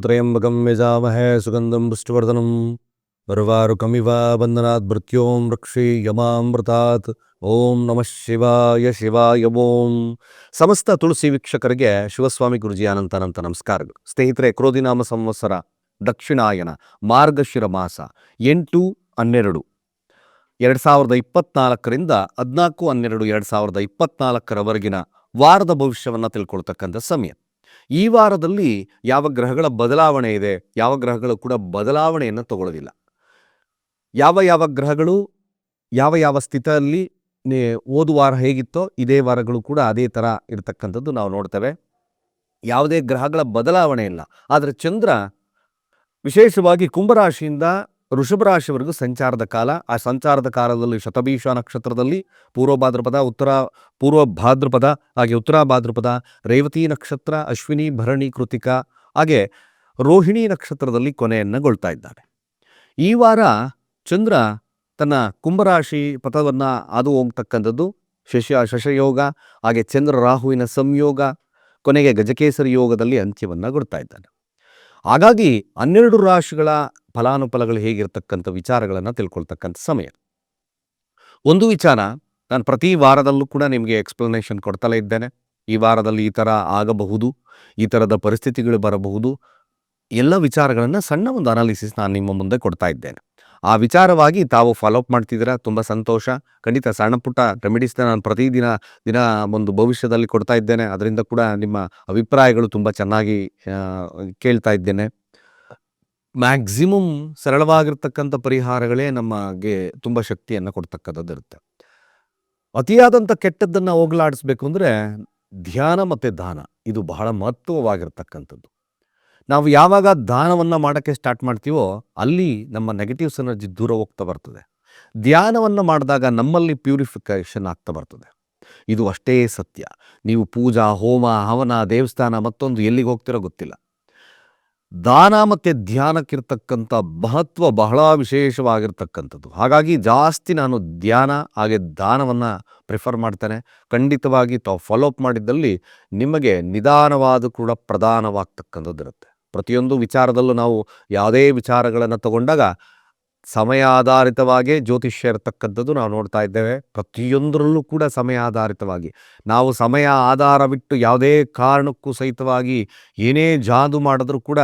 ತ್ರಯಂಬಕಂ ಯಜಾಮಹೇ ಸುಗಂಧಂ ಪುಷ್ಟಿವರ್ಧನಂ ಬರ್ವಾರುಕಮಿವ ಬಂಧನಾತ್ ಮೃತ್ಯೋಂ ಯಮಾಮೃತಾತ್ ಓಂ ನಮಃ ಶಿವಾಯ ಶಿವಾಯ ಓಂ ಸಮಸ್ತ ತುಳಸಿ ವೀಕ್ಷಕರಿಗೆ ಶಿವಸ್ವಾಮಿ ಗುರುಜಿ ಅನಂತನಂತ ಅನಂತ ನಮಸ್ಕಾರಗಳು. ಸ್ನೇಹಿತರೆ, ಕ್ರೋಧಿನಾಮ ಸಂವತ್ಸರ ದಕ್ಷಿಣಾಯನ ಮಾರ್ಗಶಿರ ಮಾಸ ಎಂಟು ಹನ್ನೆರಡು. ಎರಡು ಸಾವಿರದ ಇಪ್ಪತ್ನಾಲ್ಕರಿಂದ ಹದಿನಾಲ್ಕು ಹನ್ನೆರಡು ಎರಡು ಸಾವಿರದ ಇಪ್ಪತ್ನಾಲ್ಕರವರೆಗಿನ ವಾರದ ಭವಿಷ್ಯವನ್ನು ತಿಳ್ಕೊಳ್ತಕ್ಕಂಥ ಸಮಯ. ಈ ವಾರದಲ್ಲಿ ಯಾವ ಗ್ರಹಗಳ ಬದಲಾವಣೆ ಇದೆ, ಯಾವ ಗ್ರಹಗಳು ಕೂಡ ಬದಲಾವಣೆಯನ್ನು ತಗೊಳ್ಳೋದಿಲ್ಲ. ಯಾವ ಯಾವ ಗ್ರಹಗಳು ಯಾವ ಯಾವ ಸ್ಥಿತಿಯಲ್ಲಿ ಓದು ವಾರ ಹೇಗಿತ್ತೋ ಇದೇ ವಾರಗಳು ಕೂಡ ಅದೇ ಥರ ಇರತಕ್ಕಂಥದ್ದು ನಾವು ನೋಡ್ತೇವೆ. ಯಾವುದೇ ಗ್ರಹಗಳ ಬದಲಾವಣೆ ಇಲ್ಲ. ಆದರೆ ಚಂದ್ರ ವಿಶೇಷವಾಗಿ ಕುಂಭರಾಶಿಯಿಂದ ವೃಷಭ ರಾಶಿವರೆಗೂ ಸಂಚಾರದ ಕಾಲ. ಆ ಸಂಚಾರದ ಕಾಲದಲ್ಲಿ ಶತಭೀಷ ನಕ್ಷತ್ರದಲ್ಲಿ ಪೂರ್ವ ಭಾದ್ರಪದ, ಉತ್ತರ, ಪೂರ್ವ ಭಾದ್ರಪದ, ಹಾಗೆ ಉತ್ತರ ಭಾದ್ರಪದ, ರೇವತಿ ನಕ್ಷತ್ರ, ಅಶ್ವಿನಿ, ಭರಣಿ, ಕೃತಿಕ, ಹಾಗೆ ರೋಹಿಣಿ ನಕ್ಷತ್ರದಲ್ಲಿ ಕೊನೆಯನ್ನಗೊಳ್ತಾ ಇದ್ದಾನೆ ಈ ವಾರ ಚಂದ್ರ ತನ್ನ ಕುಂಭರಾಶಿ ಪಥವನ್ನು ಹಾದು ಹೋಗ್ತಕ್ಕಂಥದ್ದು. ಶಶ, ಶಶಯೋಗ, ಹಾಗೆ ಚಂದ್ರ ರಾಹುವಿನ ಸಂಯೋಗ, ಕೊನೆಗೆ ಗಜಕೇಸರಿ ಯೋಗದಲ್ಲಿ ಅಂತ್ಯವನ್ನು ಕೊಡ್ತಾ ಇದ್ದಾನೆ. ಹಾಗಾಗಿ ಹನ್ನೆರಡು ರಾಶಿಗಳ ಫಲಾನುಫಲಗಳು ಹೇಗಿರ್ತಕ್ಕಂಥ ವಿಚಾರಗಳನ್ನು ತಿಳ್ಕೊಳ್ತಕ್ಕಂಥ ಸಮಯ. ಒಂದು ವಿಚಾರ, ನಾನು ಪ್ರತಿ ವಾರದಲ್ಲೂ ಕೂಡ ನಿಮಗೆ ಎಕ್ಸ್ಪ್ಲನೇಷನ್ ಕೊಡ್ತಲೇ ಇದ್ದೇನೆ. ಈ ವಾರದಲ್ಲಿ ಈ ಥರ ಆಗಬಹುದು, ಈ ಥರದ ಪರಿಸ್ಥಿತಿಗಳು ಬರಬಹುದು. ಎಲ್ಲ ವಿಚಾರಗಳನ್ನು ಸಣ್ಣ ಒಂದು ಅನಾಲಿಸಿಸ್ ನಾನು ನಿಮ್ಮ ಮುಂದೆ ಕೊಡ್ತಾ ಇದ್ದೇನೆ. ಆ ವಿಚಾರವಾಗಿ ತಾವು ಫಾಲೋಅಪ್ ಮಾಡ್ತಿದ್ದೀರಾ? ತುಂಬ ಸಂತೋಷ. ಖಂಡಿತ ಸಣ್ಣ ಪುಟ್ಟ ರೆಮಿಡೀಸ್ನ ನಾನು ಪ್ರತಿದಿನ ದಿನ ಒಂದು ಭವಿಷ್ಯದಲ್ಲಿ ಕೊಡ್ತಾ ಇದ್ದೇನೆ. ಅದರಿಂದ ಕೂಡ ನಿಮ್ಮ ಅಭಿಪ್ರಾಯಗಳು ತುಂಬ ಚೆನ್ನಾಗಿ ಕೇಳ್ತಾ ಇದ್ದೇನೆ. ಮ್ಯಾಕ್ಸಿಮಮ್ ಸರಳವಾಗಿರ್ತಕ್ಕಂಥ ಪರಿಹಾರಗಳೇ ನಮಗೆ ತುಂಬ ಶಕ್ತಿಯನ್ನು ಕೊಡ್ತಕ್ಕಂಥದ್ದು ಇರುತ್ತೆ ಅತಿಯಾದಂಥ ಕೆಟ್ಟದ್ದನ್ನು ಹೋಗಲಾಡಿಸ್ಬೇಕು ಅಂದರೆ ಧ್ಯಾನ ಮತ್ತು ದಾನ. ಇದು ಬಹಳ ಮಹತ್ವವಾಗಿರ್ತಕ್ಕಂಥದ್ದು. ನಾವು ಯಾವಾಗ ದಾನವನ್ನು ಮಾಡೋಕ್ಕೆ ಸ್ಟಾರ್ಟ್ ಮಾಡ್ತೀವೋ ಅಲ್ಲಿ ನಮ್ಮ ನೆಗೆಟಿವ್ಸ್ ಎನರ್ಜಿ ದೂರ ಹೋಗ್ತಾ ಬರ್ತದೆ. ಧ್ಯಾನವನ್ನು ಮಾಡಿದಾಗ ನಮ್ಮಲ್ಲಿ ಪ್ಯೂರಿಫಿಕೇಷನ್ ಆಗ್ತಾ ಬರ್ತದೆ. ಇದು ಅಷ್ಟೇ ಸತ್ಯ. ನೀವು ಪೂಜಾ, ಹೋಮ, ಹವನ, ದೇವಸ್ಥಾನ ಮತ್ತೊಂದು ಎಲ್ಲಿಗೆ ಹೋಗ್ತಿರೋ ಗೊತ್ತಿಲ್ಲ. ದಾನ ಮತ್ತು ಧ್ಯಾನಕ್ಕಿರ್ತಕ್ಕಂಥ ಮಹತ್ವ ಬಹಳ ವಿಶೇಷವಾಗಿರ್ತಕ್ಕಂಥದ್ದು. ಹಾಗಾಗಿ ಜಾಸ್ತಿ ನಾನು ಧ್ಯಾನ, ಹಾಗೆ ದಾನವನ್ನು ಪ್ರಿಫರ್ ಮಾಡ್ತೇನೆ. ಖಂಡಿತವಾಗಿ ತಾವು ಫಾಲೋಅಪ್ ಮಾಡಿದ್ದಲ್ಲಿ ನಿಮಗೆ ನಿಧಾನವಾದ ಕೂಡ ಪ್ರಧಾನವಾಗ್ತಕ್ಕಂಥದ್ದು ಇರುತ್ತೆ ಪ್ರತಿಯೊಂದು ವಿಚಾರದಲ್ಲೂ ನಾವು ಯಾವುದೇ ವಿಚಾರಗಳನ್ನು ತಗೊಂಡಾಗ ಸಮಯ ಆಧಾರಿತವಾಗೇ ಜ್ಯೋತಿಷ್ಯ ಇರತಕ್ಕಂಥದ್ದು ನಾವು ನೋಡ್ತಾ ಇದ್ದೇವೆ. ಪ್ರತಿಯೊಂದರಲ್ಲೂ ಕೂಡ ಸಮಯ ಆಧಾರಿತವಾಗಿ ನಾವು ಸಮಯ ಆಧಾರ ಬಿಟ್ಟು ಯಾವುದೇ ಕಾರಣಕ್ಕೂ ಸಹಿತವಾಗಿ ಏನೇ ಜಾದು ಮಾಡಿದ್ರೂ ಕೂಡ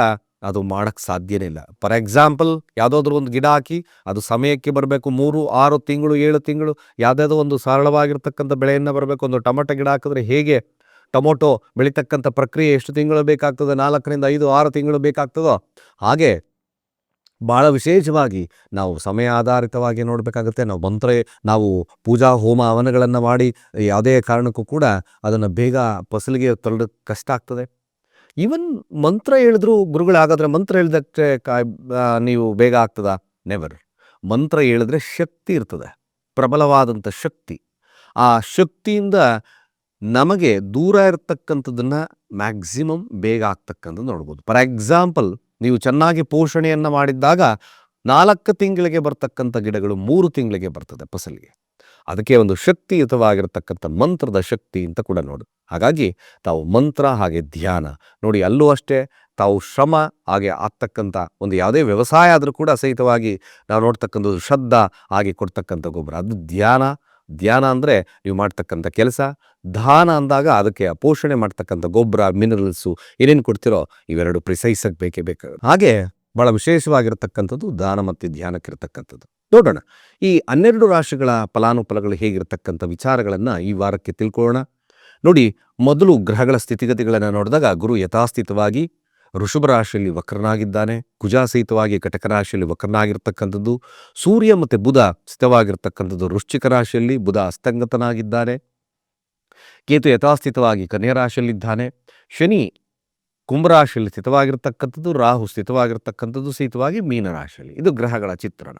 ಅದು ಮಾಡೋಕ್ಕೆ ಸಾಧ್ಯನೇ ಇಲ್ಲ. ಫಾರ್ ಎಕ್ಸಾಂಪಲ್ ಯಾವುದಾದ್ರೂ ಒಂದು ಗಿಡ ಹಾಕಿ, ಅದು ಸಮಯಕ್ಕೆ ಬರಬೇಕು, ಮೂರು, ಆರು ತಿಂಗಳು, ಏಳು ತಿಂಗಳು, ಯಾವುದಾದ್ರು ಒಂದು ಸರಳವಾಗಿರ್ತಕ್ಕಂಥ ಬೆಳೆಯನ್ನು ಬರಬೇಕು, ಒಂದು ಟೊಮೊಟೊ ಗಿಡ ಹಾಕಿದ್ರೆ ಹೇಗೆ ಟೊಮೊಟೊ ಬೆಳೀತಕ್ಕಂಥ ಪ್ರಕ್ರಿಯೆ ಎಷ್ಟು ತಿಂಗಳು ಬೇಕಾಗ್ತದೆ, ನಾಲ್ಕರಿಂದ ಐದು, ಆರು ತಿಂಗಳು ಬೇಕಾಗ್ತದೋ ಹಾಗೆ ಭಾಳ ವಿಶೇಷವಾಗಿ ನಾವು ಸಮಯ ಆಧಾರಿತವಾಗಿ ನೋಡಬೇಕಾಗುತ್ತೆ. ನಾವು ಮಂತ್ರ, ನಾವು ಪೂಜಾ ಹೋಮ ಹವನಗಳನ್ನು ಮಾಡಿ ಯಾವುದೇ ಕಾರಣಕ್ಕೂ ಕೂಡ ಅದನ್ನು ಬೇಗ ಫಸಲಿಗೆ ತರಲು ಕಷ್ಟ ಆಗ್ತದೆ. ಈವನ್ ಮಂತ್ರ ಹೇಳಿದ್ರು ಗುರುಗಳು ಹಾಗಾದ್ರೆ ಮಂತ್ರ ಹೇಳಿದಕ್ಕೆ ನೀವು ಬೇಗ ಆಗ್ತದ? ನೆವರ್ ಮಂತ್ರ ಹೇಳಿದ್ರೆ ಶಕ್ತಿ ಇರ್ತದೆ. ಪ್ರಬಲವಾದಂಥ ಶಕ್ತಿ. ಆ ಶಕ್ತಿಯಿಂದ ನಮಗೆ ದೂರ ಇರತಕ್ಕಂಥದ್ದನ್ನು ಮ್ಯಾಕ್ಸಿಮಮ್ ಬೇಗ ಆಗ್ತಕ್ಕಂಥದ್ದು ನೋಡ್ಬೋದು. ಫಾರ್ ಎಕ್ಸಾಂಪಲ್ ನೀವು ಚೆನ್ನಾಗಿ ಪೋಷಣೆಯನ್ನು ಮಾಡಿದ್ದಾಗ ನಾಲ್ಕು ತಿಂಗಳಿಗೆ ಬರ್ತಕ್ಕಂಥ ಗಿಡಗಳು ಮೂರು ತಿಂಗಳಿಗೆ ಬರ್ತದೆ ಫಸಲಿಗೆ. ಅದಕ್ಕೆ ಒಂದು ಶಕ್ತಿಯುತವಾಗಿರತಕ್ಕಂಥ ಮಂತ್ರದ ಶಕ್ತಿ ಅಂತ ಕೂಡ ನೋಡು. ಹಾಗಾಗಿ ತಾವು ಮಂತ್ರ ಹಾಗೆ ಧ್ಯಾನ ನೋಡಿ ಅಲ್ಲೂ ಅಷ್ಟೇ ತಾವು ಶ್ರಮ ಹಾಗೆ ಆಗ್ತಕ್ಕಂಥ ಒಂದು ಯಾವುದೇ ವ್ಯವಸಾಯ ಆದರೂ ಕೂಡ ಸಹಿತವಾಗಿ ನಾವು ನೋಡ್ತಕ್ಕಂಥದ್ದು ಶ್ರದ್ಧ ಹಾಗೆ ಕೊಡ್ತಕ್ಕಂಥ ಗೊಬ್ಬರ. ಅದು ಧ್ಯಾನ ಧ್ಯಾನ ಅಂದರೆ ನೀವು ಮಾಡ್ತಕ್ಕಂಥ ಕೆಲಸ. ದಾನ ಅಂದಾಗ ಅದಕ್ಕೆ ಪೋಷಣೆ ಮಾಡ್ತಕ್ಕಂಥ ಗೊಬ್ಬರ ಮಿನರಲ್ಸು ಏನೇನು ಕೊಡ್ತಿರೋ ಇವೆರಡು ಪ್ರಿಸೈಸಾಗಿ ಬೇಕೇ ಬೇಕು ಹಾಗೆ ಭಾಳ ವಿಶೇಷವಾಗಿರತಕ್ಕಂಥದ್ದು ದಾನ ಮತ್ತು ಧ್ಯಾನಕ್ಕಿರತಕ್ಕಂಥದ್ದು ನೋಡೋಣ. ಈ ಹನ್ನೆರಡು ರಾಶಿಗಳ ಫಲಾನುಫಲಗಳು ಹೇಗಿರತಕ್ಕಂಥ ವಿಚಾರಗಳನ್ನು ಈ ವಾರಕ್ಕೆ ತಿಳ್ಕೊಳ್ಳೋಣ. ನೋಡಿ, ಮೊದಲು ಗ್ರಹಗಳ ಸ್ಥಿತಿಗತಿಗಳನ್ನು ನೋಡಿದಾಗ ಗುರು ಯಥಾಸ್ಥಿತವಾಗಿ ವೃಷಭ ರಾಶಿಯಲ್ಲಿ ವಕ್ರನಾಗಿದ್ದಾನೆ, ಕುಜಾಸಹಿತವಾಗಿ ಕಟಕ ರಾಶಿಯಲ್ಲಿ ವಕ್ರನಾಗಿರ್ತಕ್ಕಂಥದ್ದು, ಸೂರ್ಯ ಮತ್ತು ಬುಧ ಸ್ಥಿತವಾಗಿರ್ತಕ್ಕಂಥದ್ದು ವೃಶ್ಚಿಕ ರಾಶಿಯಲ್ಲಿ ಬುಧ ಅಸ್ತಂಗತನಾಗಿದ್ದಾನೆ. ಕೇತು ಯಥಾಸ್ಥಿತವಾಗಿ ಕನ್ಯಾ ರಾಶಿಯಲ್ಲಿದ್ದಾನೆ, ಶನಿ ಕುಂಭರಾಶಿಯಲ್ಲಿ ಸ್ಥಿತವಾಗಿರ್ತಕ್ಕಂಥದ್ದು, ರಾಹು ಸ್ಥಿತವಾಗಿರ್ತಕ್ಕಂಥದ್ದು, ಸಹಿತವಾಗಿ ಮೀನರಾಶಿಯಲ್ಲಿ ಇದು ಗ್ರಹಗಳ ಚಿತ್ರಣ.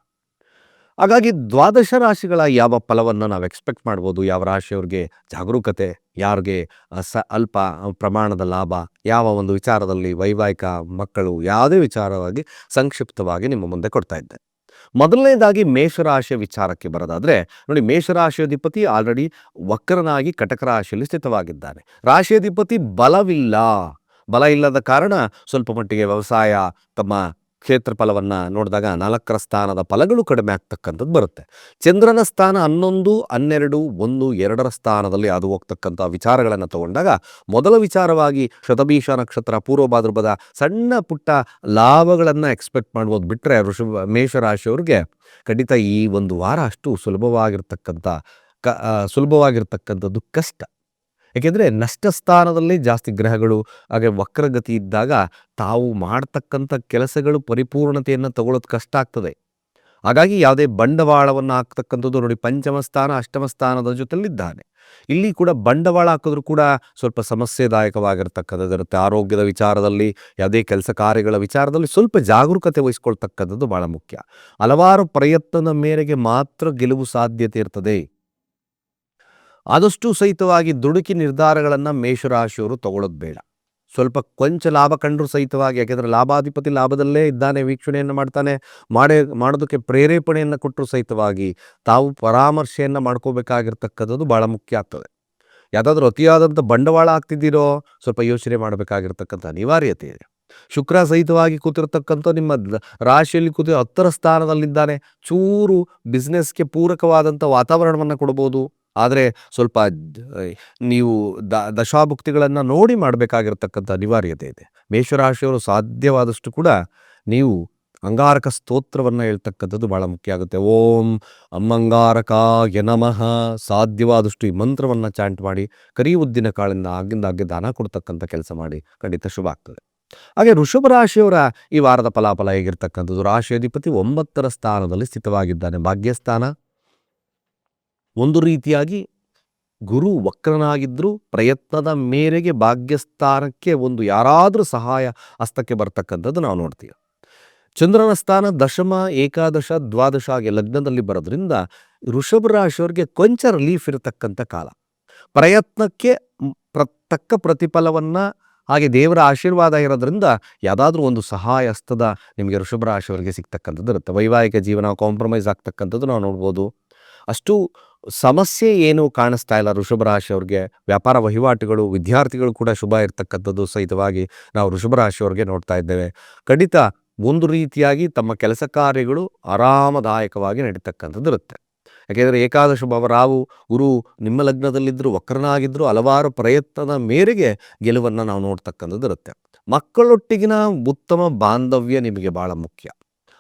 ಹಾಗಾಗಿ ದ್ವಾದಶ ರಾಶಿಗಳ ಯಾವ ಫಲವನ್ನು ನಾವು ಎಕ್ಸ್ಪೆಕ್ಟ್ ಮಾಡ್ಬೋದು, ಯಾವ ರಾಶಿಯವ್ರಿಗೆ ಜಾಗರೂಕತೆ, ಯಾರಿಗೆ ಸ, ಅಲ್ಪ ಪ್ರಮಾಣದ ಲಾಭ, ಯಾವ ಒಂದು ವಿಚಾರದಲ್ಲಿ ವೈವಾಹಿಕ ಮಕ್ಕಳು ಯಾವುದೇ ವಿಚಾರವಾಗಿ ಸಂಕ್ಷಿಪ್ತವಾಗಿ ನಿಮ್ಮ ಮುಂದೆ ಕೊಡ್ತಾ ಇದ್ದೆ. ಮೊದಲನೇದಾಗಿ ಮೇಷರಾಶಿಯ ವಿಚಾರಕ್ಕೆ ಬರೋದಾದರೆ, ನೋಡಿ ಮೇಷರಾಶಿಯಧಿಪತಿ ಆಲ್ರೆಡಿ ವಕ್ರನಾಗಿ ಕಟಕ ರಾಶಿಯಲ್ಲಿ ಸ್ಥಿತವಾಗಿದ್ದಾನೆ ರಾಶಿಯಧಿಪತಿ ಬಲವಿಲ್ಲ. ಬಲ ಇಲ್ಲದ ಕಾರಣ ಸ್ವಲ್ಪ ಮಟ್ಟಿಗೆ ವ್ಯವಸಾಯ, ತಮ್ಮ ಕ್ಷೇತ್ರ ಫಲವನ್ನು ನೋಡಿದಾಗ ನಾಲ್ಕರ ಸ್ಥಾನದ ಫಲಗಳು ಕಡಿಮೆ ಆಗ್ತಕ್ಕಂಥದ್ದು ಬರುತ್ತೆ. ಚಂದ್ರನ ಸ್ಥಾನ ಹನ್ನೊಂದು, ಹನ್ನೆರಡು, ಒಂದು, ಎರಡರ ಸ್ಥಾನದಲ್ಲಿ ಅದು ಹೋಗ್ತಕ್ಕಂಥ ವಿಚಾರಗಳನ್ನು ತಗೊಂಡಾಗ ಮೊದಲ ವಿಚಾರವಾಗಿ ಶತಭೀಷ ನಕ್ಷತ್ರ ಪೂರ್ವ ಭಾದ್ರಪದ ಸಣ್ಣ ಪುಟ್ಟ ಲಾಭಗಳನ್ನು ಎಕ್ಸ್ಪೆಕ್ಟ್ ಮಾಡ್ಬೋದು. ಬಿಟ್ಟರೆ ಋಷಭ, ಮೇಷರಾಶಿಯವ್ರಿಗೆ ಖಂಡಿತ ಈ ಒಂದು ವಾರ ಅಷ್ಟು ಸುಲಭವಾಗಿರ್ತಕ್ಕಂಥ ಕ ಸುಲಭವಾಗಿರ್ತಕ್ಕಂಥದ್ದು ಕಷ್ಟ. ಏಕೆಂದರೆ ನಷ್ಟ ಸ್ಥಾನದಲ್ಲಿ ಜಾಸ್ತಿ ಗ್ರಹಗಳು, ಹಾಗೆ ವಕ್ರಗತಿ ಇದ್ದಾಗ ತಾವು ಮಾಡ್ತಕ್ಕಂಥ ಕೆಲಸಗಳು ಪರಿಪೂರ್ಣತೆಯನ್ನು ತಗೊಳ್ಳೋದು ಕಷ್ಟ ಆಗ್ತದೆ. ಹಾಗಾಗಿ ಯಾವುದೇ ಬಂಡವಾಳವನ್ನು ಹಾಕ್ತಕ್ಕಂಥದ್ದು ನೋಡಿ, ಪಂಚಮ ಸ್ಥಾನ, ಅಷ್ಟಮ ಸ್ಥಾನದ ಜೊತೆಲಿದ್ದಾನೆ ಇಲ್ಲಿ ಕೂಡ ಬಂಡವಾಳ ಹಾಕಿದ್ರು ಕೂಡ ಸ್ವಲ್ಪ ಸಮಸ್ಯೆದಾಯಕವಾಗಿರ್ತಕ್ಕಂಥದ್ದು ಇರುತ್ತೆ. ಆರೋಗ್ಯದ ವಿಚಾರದಲ್ಲಿ, ಯಾವುದೇ ಕೆಲಸ ಕಾರ್ಯಗಳ ವಿಚಾರದಲ್ಲಿ ಸ್ವಲ್ಪ ಜಾಗರೂಕತೆ ವಹಿಸ್ಕೊಳ್ತಕ್ಕಂಥದ್ದು ಭಾಳ ಮುಖ್ಯ. ಹಲವಾರು ಪ್ರಯತ್ನದ ಮೇರೆಗೆ ಮಾತ್ರ ಗೆಲುವು ಸಾಧ್ಯತೆ ಇರ್ತದೆ. ಆದಷ್ಟು ಸಹಿತವಾಗಿ ದುಡುಕಿ ನಿರ್ಧಾರಗಳನ್ನು ಮೇಷರಾಶಿಯವರು ತಗೊಳ್ಳೋದು ಬೇಡ. ಸ್ವಲ್ಪ ಕೊಂಚ ಲಾಭ ಕಂಡ್ರೂ ಸಹಿತವಾಗಿ, ಯಾಕೆಂದರೆ ಲಾಭಾಧಿಪತಿ ಲಾಭದಲ್ಲೇ ಇದ್ದಾನೆ, ವೀಕ್ಷಣೆಯನ್ನು ಮಾಡ್ತಾನೆ, ಮಾಡೇ, ಮಾಡೋದಕ್ಕೆ ಪ್ರೇರೇಪಣೆಯನ್ನು ಕೊಟ್ಟರು ಸಹಿತವಾಗಿ ತಾವು ಪರಾಮರ್ಶೆಯನ್ನು ಮಾಡ್ಕೋಬೇಕಾಗಿರ್ತಕ್ಕಂಥದ್ದು ಭಾಳ ಮುಖ್ಯ ಆಗ್ತದೆ. ಯಾವುದಾದ್ರೂ ಅತಿಯಾದಂಥ ಬಂಡವಾಳ ಆಗ್ತಿದ್ದೀರೋ, ಸ್ವಲ್ಪ ಯೋಚನೆ ಮಾಡಬೇಕಾಗಿರ್ತಕ್ಕಂಥ ಅನಿವಾರ್ಯತೆ ಇದೆ. ಶುಕ್ರ ಸಹಿತವಾಗಿ ಕೂತಿರ್ತಕ್ಕಂಥ ನಿಮ್ಮ ರಾಶಿಯಲ್ಲಿ ಕೂತಿ ಹತ್ತರ ಸ್ಥಾನದಲ್ಲಿದ್ದಾನೆ, ಚೂರು ಬಿಸ್ನೆಸ್ಗೆ ಪೂರಕವಾದಂಥ ವಾತಾವರಣವನ್ನು ಕೊಡ್ಬೋದು. ಆದರೆ ಸ್ವಲ್ಪ ನೀವು ದ, ದಶಾಭುಕ್ತಿಗಳನ್ನು ನೋಡಿ ಮಾಡಬೇಕಾಗಿರ್ತಕ್ಕಂಥ ಅನಿವಾರ್ಯತೆ ಇದೆ. ಮೇಷರಾಶಿಯವರು ಸಾಧ್ಯವಾದಷ್ಟು ಕೂಡ ನೀವು ಅಂಗಾರಕ ಸ್ತೋತ್ರವನ್ನು ಹೇಳ್ತಕ್ಕಂಥದ್ದು ಭಾಳ ಮುಖ್ಯ ಆಗುತ್ತೆ. ಓಂ ಅಮ್ಮಂಗಾರಕಾಯ ನಮಃ ಸಾಧ್ಯವಾದಷ್ಟು ಈ ಮಂತ್ರವನ್ನು ಚಾಂಟ್ ಮಾಡಿ, ಕರಿ ಉದ್ದಿನ ಕಾಳಿಂದ ಆಗಿಂದ ದಾನ ಕೊಡ್ತಕ್ಕಂಥ ಕೆಲಸ ಮಾಡಿ, ಖಂಡಿತ ಶುಭ ಆಗ್ತದೆ. ಹಾಗೆ ಋಷಭ ರಾಶಿಯವರ ಈ ವಾರದ ಫಲಾಫಲ ಹೇಗಿರ್ತಕ್ಕಂಥದ್ದು? ರಾಶಿ ಅಧಿಪತಿ ಒಂಬತ್ತರ ಸ್ಥಾನದಲ್ಲಿ ಸ್ಥಿತವಾಗಿದ್ದಾನೆ. ಭಾಗ್ಯಸ್ಥಾನ? ಒಂದು ರೀತಿಯಾಗಿ ಗುರು ವಕ್ರನಾಗಿದ್ದರೂ ಪ್ರಯತ್ನದ ಮೇರೆಗೆ ಭಾಗ್ಯಸ್ಥಾನಕ್ಕೆ ಒಂದು ಯಾರಾದರೂ ಸಹಾಯ ಹಸ್ತಕ್ಕೆ ಬರ್ತಕ್ಕಂಥದ್ದು ನಾವು ನೋಡ್ತೀವಿ. ಚಂದ್ರನ ಸ್ಥಾನ ದಶಮ, ಏಕಾದಶ, ದ್ವಾದಶ ಹಾಗೆ ಲಗ್ನದಲ್ಲಿ ಬರೋದ್ರಿಂದ ಋಷಭ ರಾಶಿಯವರಿಗೆ ಕೊಂಚ ರಿಲೀಫ್ ಇರತಕ್ಕಂಥ ಕಾಲ. ಪ್ರಯತ್ನಕ್ಕೆ ಪ್ರ ತಕ್ಕ ಪ್ರತಿಫಲವನ್ನು ಹಾಗೆ ದೇವರ ಆಶೀರ್ವಾದ ಇರೋದ್ರಿಂದ ಯಾವುದಾದ್ರೂ ಒಂದು ಸಹಾಯ ಹಸ್ತದ ನಿಮಗೆ ಋಷಭ ರಾಶಿಯವರಿಗೆ ಸಿಗ್ತಕ್ಕಂಥದ್ದು ಇರುತ್ತೆ. ವೈವಾಹಿಕ ಜೀವನ ಕಾಂಪ್ರಮೈಸ್ ಆಗ್ತಕ್ಕಂಥದ್ದು ನಾವು ನೋಡ್ಬೋದು. ಅಷ್ಟು ಸಮಸ್ಯೆ ಏನು ಕಾಣಿಸ್ತಾ ಇಲ್ಲ ಋಷಭ ರಾಶಿಯವ್ರಿಗೆ? ವ್ಯಾಪಾರ ವಹಿವಾಟುಗಳು, ವಿದ್ಯಾರ್ಥಿಗಳು ಕೂಡ ಶುಭ ಇರತಕ್ಕಂಥದ್ದು ಸಹಿತವಾಗಿ ನಾವು ಋಷಭ ರಾಶಿಯವ್ರಿಗೆ ನೋಡ್ತಾ ಇದ್ದೇವೆ. ಖಂಡಿತ ಒಂದು ರೀತಿಯಾಗಿ ತಮ್ಮ ಕೆಲಸ ಕಾರ್ಯಗಳು ಆರಾಮದಾಯಕವಾಗಿ ನಡೀತಕ್ಕಂಥದ್ದು ಇರುತ್ತೆ. ಯಾಕೆಂದರೆ ಏಕಾದಶ ರಾವು ಗುರು ನಿಮ್ಮ ಲಗ್ನದಲ್ಲಿದ್ದರೂ, ವಕ್ರನಾಗಿದ್ದರೂ ಹಲವಾರು ಪ್ರಯತ್ನದ ಮೇರೆಗೆ ಗೆಲುವನ್ನು ನಾವು ನೋಡ್ತಕ್ಕಂಥದ್ದು ಇರುತ್ತೆ. ಮಕ್ಕಳೊಟ್ಟಿಗಿನ ಉತ್ತಮ ಬಾಂಧವ್ಯ ನಿಮಗೆ ಭಾಳ ಮುಖ್ಯ.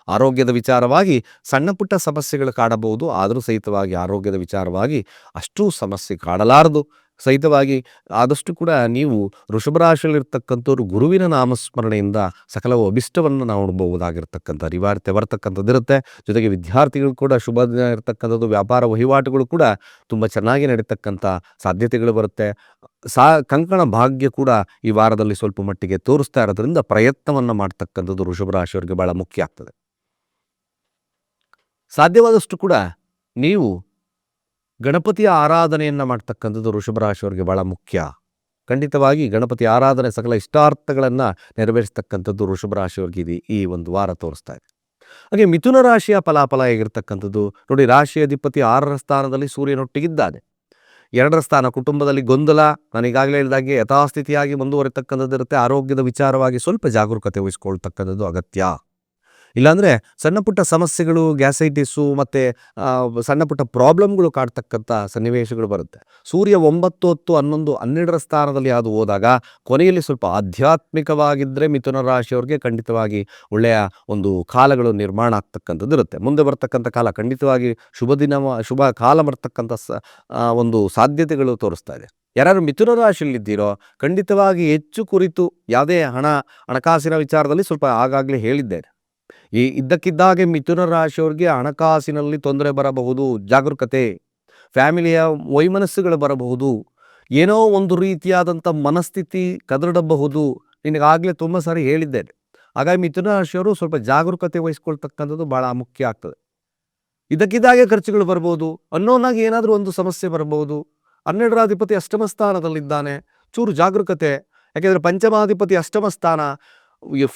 ಆರೋಗ್ಯದ ವಿಚಾರವಾಗಿ ಸಣ್ಣ ಪುಟ್ಟ ಸಮಸ್ಯೆಗಳು ಕಾಡಬಹುದು, ಆದರೂ ಸಹಿತವಾಗಿ ಆರೋಗ್ಯದ ವಿಚಾರವಾಗಿ ಅಷ್ಟೂ ಸಮಸ್ಯೆ ಕಾಡಲಾರದು. ಸಹಿತವಾಗಿ ಆದಷ್ಟು ಕೂಡ ನೀವು ವೃಷಭರಾಶಿಯಲ್ಲಿರ್ತಕ್ಕಂಥವ್ರು ಗುರುವಿನ ನಾಮಸ್ಮರಣೆಯಿಂದ ಸಕಲವು ಅಭಿಷ್ಟವನ್ನು ನಾವು ನೋಡಬಹುದಾಗಿರ್ತಕ್ಕಂಥ, ಅನಿವಾರ್ಯತೆ ಬರ್ತಕ್ಕಂಥದ್ದು ಇರುತ್ತೆ. ಜೊತೆಗೆ ವಿದ್ಯಾರ್ಥಿಗಳು ಕೂಡ ಶುಭ ದಿನ ಇರತಕ್ಕಂಥದ್ದು, ವ್ಯಾಪಾರ ವಹಿವಾಟುಗಳು ಕೂಡ ತುಂಬ ಚೆನ್ನಾಗಿ ನಡೀತಕ್ಕಂಥ ಸಾಧ್ಯತೆಗಳು ಬರುತ್ತೆ. ಸಾ, ಕಂಕಣ ಭಾಗ್ಯ ಕೂಡ ಈ ವಾರದಲ್ಲಿ ಸ್ವಲ್ಪ ಮಟ್ಟಿಗೆ ತೋರಿಸ್ತಾ ಇರೋದ್ರಿಂದ ಪ್ರಯತ್ನವನ್ನು ಮಾಡ್ತಕ್ಕಂಥದ್ದು ವೃಷಭ ರಾಶಿಯವರಿಗೆ ಭಾಳ ಮುಖ್ಯ ಆಗ್ತದೆ. ಸಾಧ್ಯವಾದಷ್ಟು ಕೂಡ ನೀವು ಗಣಪತಿಯ ಆರಾಧನೆಯನ್ನು ಮಾಡ್ತಕ್ಕಂಥದ್ದು ವೃಷಭರಾಶಿಯವರಿಗೆ ಭಾಳ ಮುಖ್ಯ. ಖಂಡಿತವಾಗಿ ಗಣಪತಿ ಆರಾಧನೆ ಸಕಲ ಇಷ್ಟಾರ್ಥಗಳನ್ನು ನೆರವೇರಿಸ್ತಕ್ಕಂಥದ್ದು ಋಷಭ ರಾಶಿಯವರಿಗೆ ಇದು ಈ ಒಂದು ವಾರ ತೋರಿಸ್ತಾ ಇದೆ. ಹಾಗೆ ಮಿಥುನ ರಾಶಿಯ ಫಲಾಫಲ ಹೇಗಿರ್ತಕ್ಕಂಥದ್ದು? ನೋಡಿ, ರಾಶಿ ಅಧಿಪತಿ ಆರರ ಸ್ಥಾನದಲ್ಲಿ ಸೂರ್ಯನೊಟ್ಟಿಗಿದ್ದಾನೆ. ಎರಡರ ಸ್ಥಾನ ಕುಟುಂಬದಲ್ಲಿ ಗೊಂದಲ, ನಾನು ಈಗಾಗಲೇ ಹೇಳಿದಾಗೆ ಯಥಾಸ್ಥಿತಿಯಾಗಿ ಮುಂದುವರಿತಕ್ಕಂಥದ್ದು ಇರುತ್ತೆ ಆರೋಗ್ಯದ ವಿಚಾರವಾಗಿ ಸ್ವಲ್ಪ ಜಾಗರೂಕತೆ ವಹಿಸ್ಕೊಳ್ತಕ್ಕಂಥದ್ದು ಅಗತ್ಯ. ಇಲ್ಲಾಂದರೆ ಸಣ್ಣ ಪುಟ್ಟ ಸಮಸ್ಯೆಗಳು, ಗ್ಯಾಸೈಟಿಸು ಮತ್ತು ಸಣ್ಣ ಪುಟ್ಟ ಪ್ರಾಬ್ಲಮ್ಗಳು ಕಾಡ್ತಕ್ಕಂಥ ಸನ್ನಿವೇಶಗಳು ಬರುತ್ತೆ. ಸೂರ್ಯ ಒಂಬತ್ತು ಹತ್ತು ಹನ್ನೊಂದು, ಹನ್ನೆರಡರ ಸ್ಥಾನದಲ್ಲಿ ಅದು ಹೋದಾಗ ಕೊನೆಯಲ್ಲಿ ಸ್ವಲ್ಪ ಆಧ್ಯಾತ್ಮಿಕವಾಗಿದ್ದರೆ ಮಿಥುನ ರಾಶಿಯವ್ರಿಗೆ ಖಂಡಿತವಾಗಿ ಒಳ್ಳೆಯ ಒಂದು ಕಾಲಗಳು ನಿರ್ಮಾಣ ಆಗ್ತಕ್ಕಂಥದ್ದು ಇರುತ್ತೆ. ಮುಂದೆ ಬರ್ತಕ್ಕಂಥ ಕಾಲ ಖಂಡಿತವಾಗಿ ಶುಭ ದಿನ, ಶುಭ ಕಾಲ ಬರ್ತಕ್ಕಂಥ ಒಂದು ಸಾಧ್ಯತೆಗಳು ತೋರಿಸ್ತಾ ಇದೆ. ಯಾರು ಮಿಥುನ ರಾಶಿಯಲ್ಲಿದ್ದೀರೋ ಖಂಡಿತವಾಗಿ ಹೆಚ್ಚು ಕುರಿತು ಯಾವುದೇ ಹಣ, ಹಣಕಾಸಿನ ವಿಚಾರದಲ್ಲಿ ಸ್ವಲ್ಪ ಆಗಾಗಲೇ ಹೇಳಿದ್ದೇನೆ. ಈ ಇದ್ದಕ್ಕಿದ್ದಾಗೆ ಮಿಥುನ ರಾಶಿಯವ್ರಿಗೆ ಹಣಕಾಸಿನಲ್ಲಿ ತೊಂದರೆ ಬರಬಹುದು, ಜಾಗರೂಕತೆ, ಫ್ಯಾಮಿಲಿಯ ವೈಮನಸ್ಸುಗಳು ಬರಬಹುದು, ಏನೋ ಒಂದು ರೀತಿಯಾದಂಥ ಮನಸ್ಥಿತಿ ಕದರಡಬಹುದು. ನಿನಗಾಗಲೇ ತುಂಬ ಸಾರಿ ಹೇಳಿದ್ದೇನೆ. ಹಾಗಾಗಿ ಮಿಥುನ ರಾಶಿಯವರು ಸ್ವಲ್ಪ ಜಾಗರೂಕತೆ ವಹಿಸ್ಕೊಳ್ತಕ್ಕಂಥದ್ದು ಭಾಳ ಮುಖ್ಯ ಆಗ್ತದೆ. ಇದಕ್ಕಿದ್ದಾಗೆ ಖರ್ಚುಗಳು ಬರ್ಬೋದು, ಅನ್ನೋನಾಗಿ ಏನಾದರೂ ಒಂದು ಸಮಸ್ಯೆ ಬರಬಹುದು ಹನ್ನೆರಡರಾಧಿಪತಿ ಅಷ್ಟಮ ಸ್ಥಾನದಲ್ಲಿದ್ದಾನೆ, ಚೂರು ಜಾಗರೂಕತೆ, ಯಾಕೆಂದರೆ ಪಂಚಮಾಧಿಪತಿ ಅಷ್ಟಮ ಸ್ಥಾನ